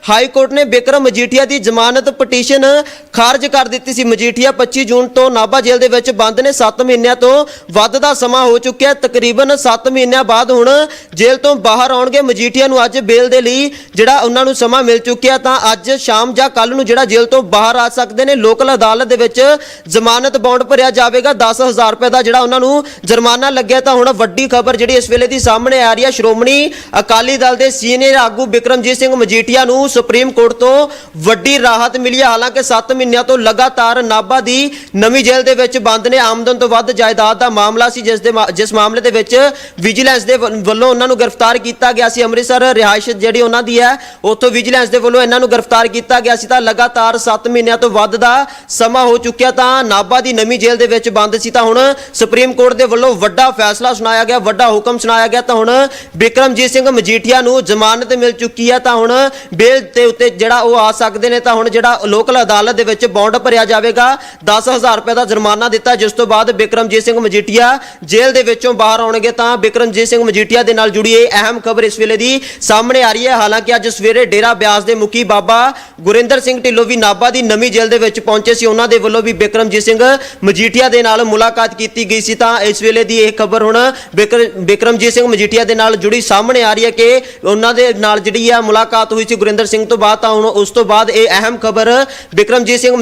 ਹਾਈ ਕੋਰਟ ਨੇ ਬਿਕਰਮ ਮਜੀਠੀਆ ਦੀ ਜ਼ਮਾਨਤ ਪਟੀਸ਼ਨ ਖਾਰਜ ਕਰ ਦਿੱਤੀ ਸੀ। ਮਜੀਠੀਆ 25 ਜੂਨ ਤੋਂ ਨਾਭਾ ਜੇਲ੍ਹ ਦੇ ਵਿੱਚ ਬੰਦ ਨੇ 7 ਮਹੀਨਿਆਂ ਤੋਂ ਵੱਧ ਦਾ ਸਮਾਂ ਹੋ ਚੁੱਕਿਆ ਹੈ। ਤਕਰੀਬਨ 7 ਮਹੀਨਿਆਂ ਬਾਅਦ ਹੁਣ ਜੇਲ੍ਹ ਤੋਂ ਬਾਹਰ ਆਉਣਗੇ ਮਜੀਠੀਆ ਨੂੰ ਅੱਜ ਬੇਲ ਦੇ ਲਈ ਜਿਹੜਾ ਉਹਨਾਂ ਨੂੰ ਸਮਾਂ ਮਿਲ ਚੁੱਕਿਆ ਤਾਂ ਅੱਜ ਸ਼ਾਮ ਜਾਂ ਕੱਲ ਨੂੰ ਜਿਹੜਾ ਜੇਲ੍ਹ ਤੋਂ ਬਾਹਰ ਆ ਸਕਦੇ ਨੇ, ਲੋਕਲ ਅਦਾਲਤ ਦੇ ਵਿੱਚ ਜ਼ਮਾਨਤ ਬੌਂਡ ਭਰਿਆ ਜਾਵੇਗਾ। 10000 ਰੁਪਏ ਦਾ ਜਿਹੜਾ ਉਹਨਾਂ ਨੂੰ ਜੁਰਮਾਨਾ ਲੱਗਿਆ, ਤਾਂ ਹੁਣ ਵੱਡੀ ਖਬਰ ਜਿਹੜੀ ਇਸ ਵੇਲੇ ਦੀ ਸਾਹਮਣੇ ਆ ਰਹੀ ਹੈ। ਸ਼੍ਰੋਮਣੀ ਅਕਾਲੀ ਦਲ ਦੇ ਸੀਨੀਅਰ ਆਗੂ ਬਿਕਰਮਜੀਤ ਸਿੰਘ ਮਜੀਠੀਆ ਨੂੰ ਸੁਪਰੀਮ ਕੋਰਟ ਤੋਂ ਵੱਡੀ ਰਾਹਤ ਮਿਲੀ ਹੈ। ਹਾਲਾਂਕਿ 7 ਮਹੀਨਿਆਂ ਤੋਂ ਲਗਾਤਾਰ ਨਾਭਾ ਦੀ ਨਵੀਂ ਜੇਲ੍ਹ ਦੇ ਵਿੱਚ ਬੰਦ ਨੇ। ਆਮਦਨ ਤੋਂ ਵੱਧ ਜਾਇਦਾਦ ਦਾ ਮਾਮਲਾ ਸੀ, ਜਿਸ ਦੇ ਮਾ- ਜਿਸ ਮਾਮਲੇ ਦੇ ਵਿੱਚ ਵਿਜੀਲੈਂਸ ਦੇ ਵੱਲੋਂ ਉਹਨਾਂ ਨੂੰ ਗ੍ਰਿਫਤਾਰ ਕੀਤਾ ਗਿਆ ਸੀ। ਅੰਮ੍ਰਿਤਸਰ ਰਿਹਾਇਸ਼ ਜਿਹੜੀ ਉਹਨਾਂ ਦੀ ਹੈ, ਉੱਥੋਂ ਵਿਜੀਲੈਂਸ ਦੇ ਵੱਲੋਂ ਇਹਨਾਂ ਨੂੰ ਗ੍ਰਿਫਤਾਰ ਕੀਤਾ ਗਿਆ ਸੀ। ਤਾਂ ਲਗਾਤਾਰ 7 ਮਹੀਨਿਆਂ ਤੋਂ ਵੱਧ ਦਾ ਸਮਾਂ ਹੋ ਚੁੱਕਿਆ, ਤਾਂ ਨਾਭਾ ਦੀ ਨਵੀਂ ਜੇਲ੍ਹ ਦੇ ਵਿੱਚ ਬੰਦ ਸੀ। ਤਾਂ ਹੁਣ ਸੁਪਰੀਮ ਕੋਰਟ ਦੇ ਵੱਲੋਂ ਵੱਡਾ ਫੈਸਲਾ ਸੁਣਾਇਆ ਗਿਆ, ਵੱਡਾ ਹੁਕਮ ਸੁਣਾਇਆ ਗਿਆ। ਤਾਂ ਹੁਣ ਬਿਕਰਮਜੀਤ ਸਿੰਘ ਮਜੀਠੀਆ ਨੂੰ ਜ਼ਮਾਨਤ ਮਿਲ ਚੁੱਕੀ ਹੈ। ਤਾਂ ਹੁਣ ਬੇਲ ਦੇ ਉੱਤੇ ਜਿਹੜਾ ਉਹ ਆ ਸਕਦੇ ਨੇ, ਤਾਂ ਹੁਣ ਜਿਹੜਾ ਲੋਕਲ ਅਦਾਲਤ ਦੇ ਵਿੱਚ ਬੌਂਡ ਭਰਿਆ ਜਾਵੇਗਾ। 10000 ਰੁਪਏ ਦਾ ਜੁਰਮਾਨਾ ਦਿੱਤਾ, ਜਿਸ ਤੋਂ ਬਾਅਦ ਬਿਕਰਮਜੀਤ ਸਿੰਘ ਮਜੀਠੀਆ ਜੇਲ੍ਹ ਦੇ ਵਿੱਚੋਂ ਬਾਹਰ ਆਉਣਗੇ ਤਾਂ ਬਿਕਰਮਜੀਤ ਸਿੰਘ ਮਜੀਠੀਆ ਦੇ ਨਾਲ ਜੁੜੀ ਇਹ ਅਹਿਮ ਖਬਰ ਇਸ ਵੇਲੇ ਦੀ ਸਾਹਮਣੇ ਆ ਰਹੀ ਹੈ। ਹਾਲਾਂਕਿ ਅੱਜ ਸਵੇਰੇ ਡੇਰਾ ਬਿਆਸ ਦੇ ਮੁਖੀ ਬਾਬਾ ਗੁਰਿੰਦਰ ਸਿੰਘ ਢਿੱਲੋਂ ਵੀ ਨਾਭਾ ਦੀ ਨਵੀਂ ਜੇਲ੍ਹ ਦੇ ਵਿੱਚ ਪਹੁੰਚੇ ਸੀ। ਉਹਨਾਂ ਦੇ ਵੱਲੋਂ ਵੀ ਬਿਕਰਮਜੀਤ ਸਿੰਘ ਮਜੀਠੀਆ ਦੇ ਨਾਲ ਮੁਲਾਕਾਤ ਕੀਤੀ ਗਈ ਸੀ। ਤਾਂ ਇਸ ਵੇਲੇ ਦੀ ਇਹ ਖਬਰ ਹੁਣ ਬਿਕਰ- ਬਿਕਰਮਜੀਤ ਸਿੰਘ ਮਜੀਠੀਆ ਦੇ ਨਾਲ ਜੁੜੀ ਸਾਹਮਣੇ ਆ ਰਹੀ ਹੈ ਕਿ ਉਹਨਾਂ ਦੇ ਨਾਲ ਜਿਹੜੀ ਆ ਮੁਲਾਕਾਤ ਹੋਈ ਸੀ ਗੁਰਿੰਦਰ ਸਿੰਘ ਤੋਂ ਬਾਅਦ, ਤਾਂ ਹੁਣ ਉਸ ਤੋਂ ਬਾਅਦ ਇਹ ਅਹਿਮ ਖਬਰ ਬਿਕਰਮਜੀਤ ਸਿੰਘ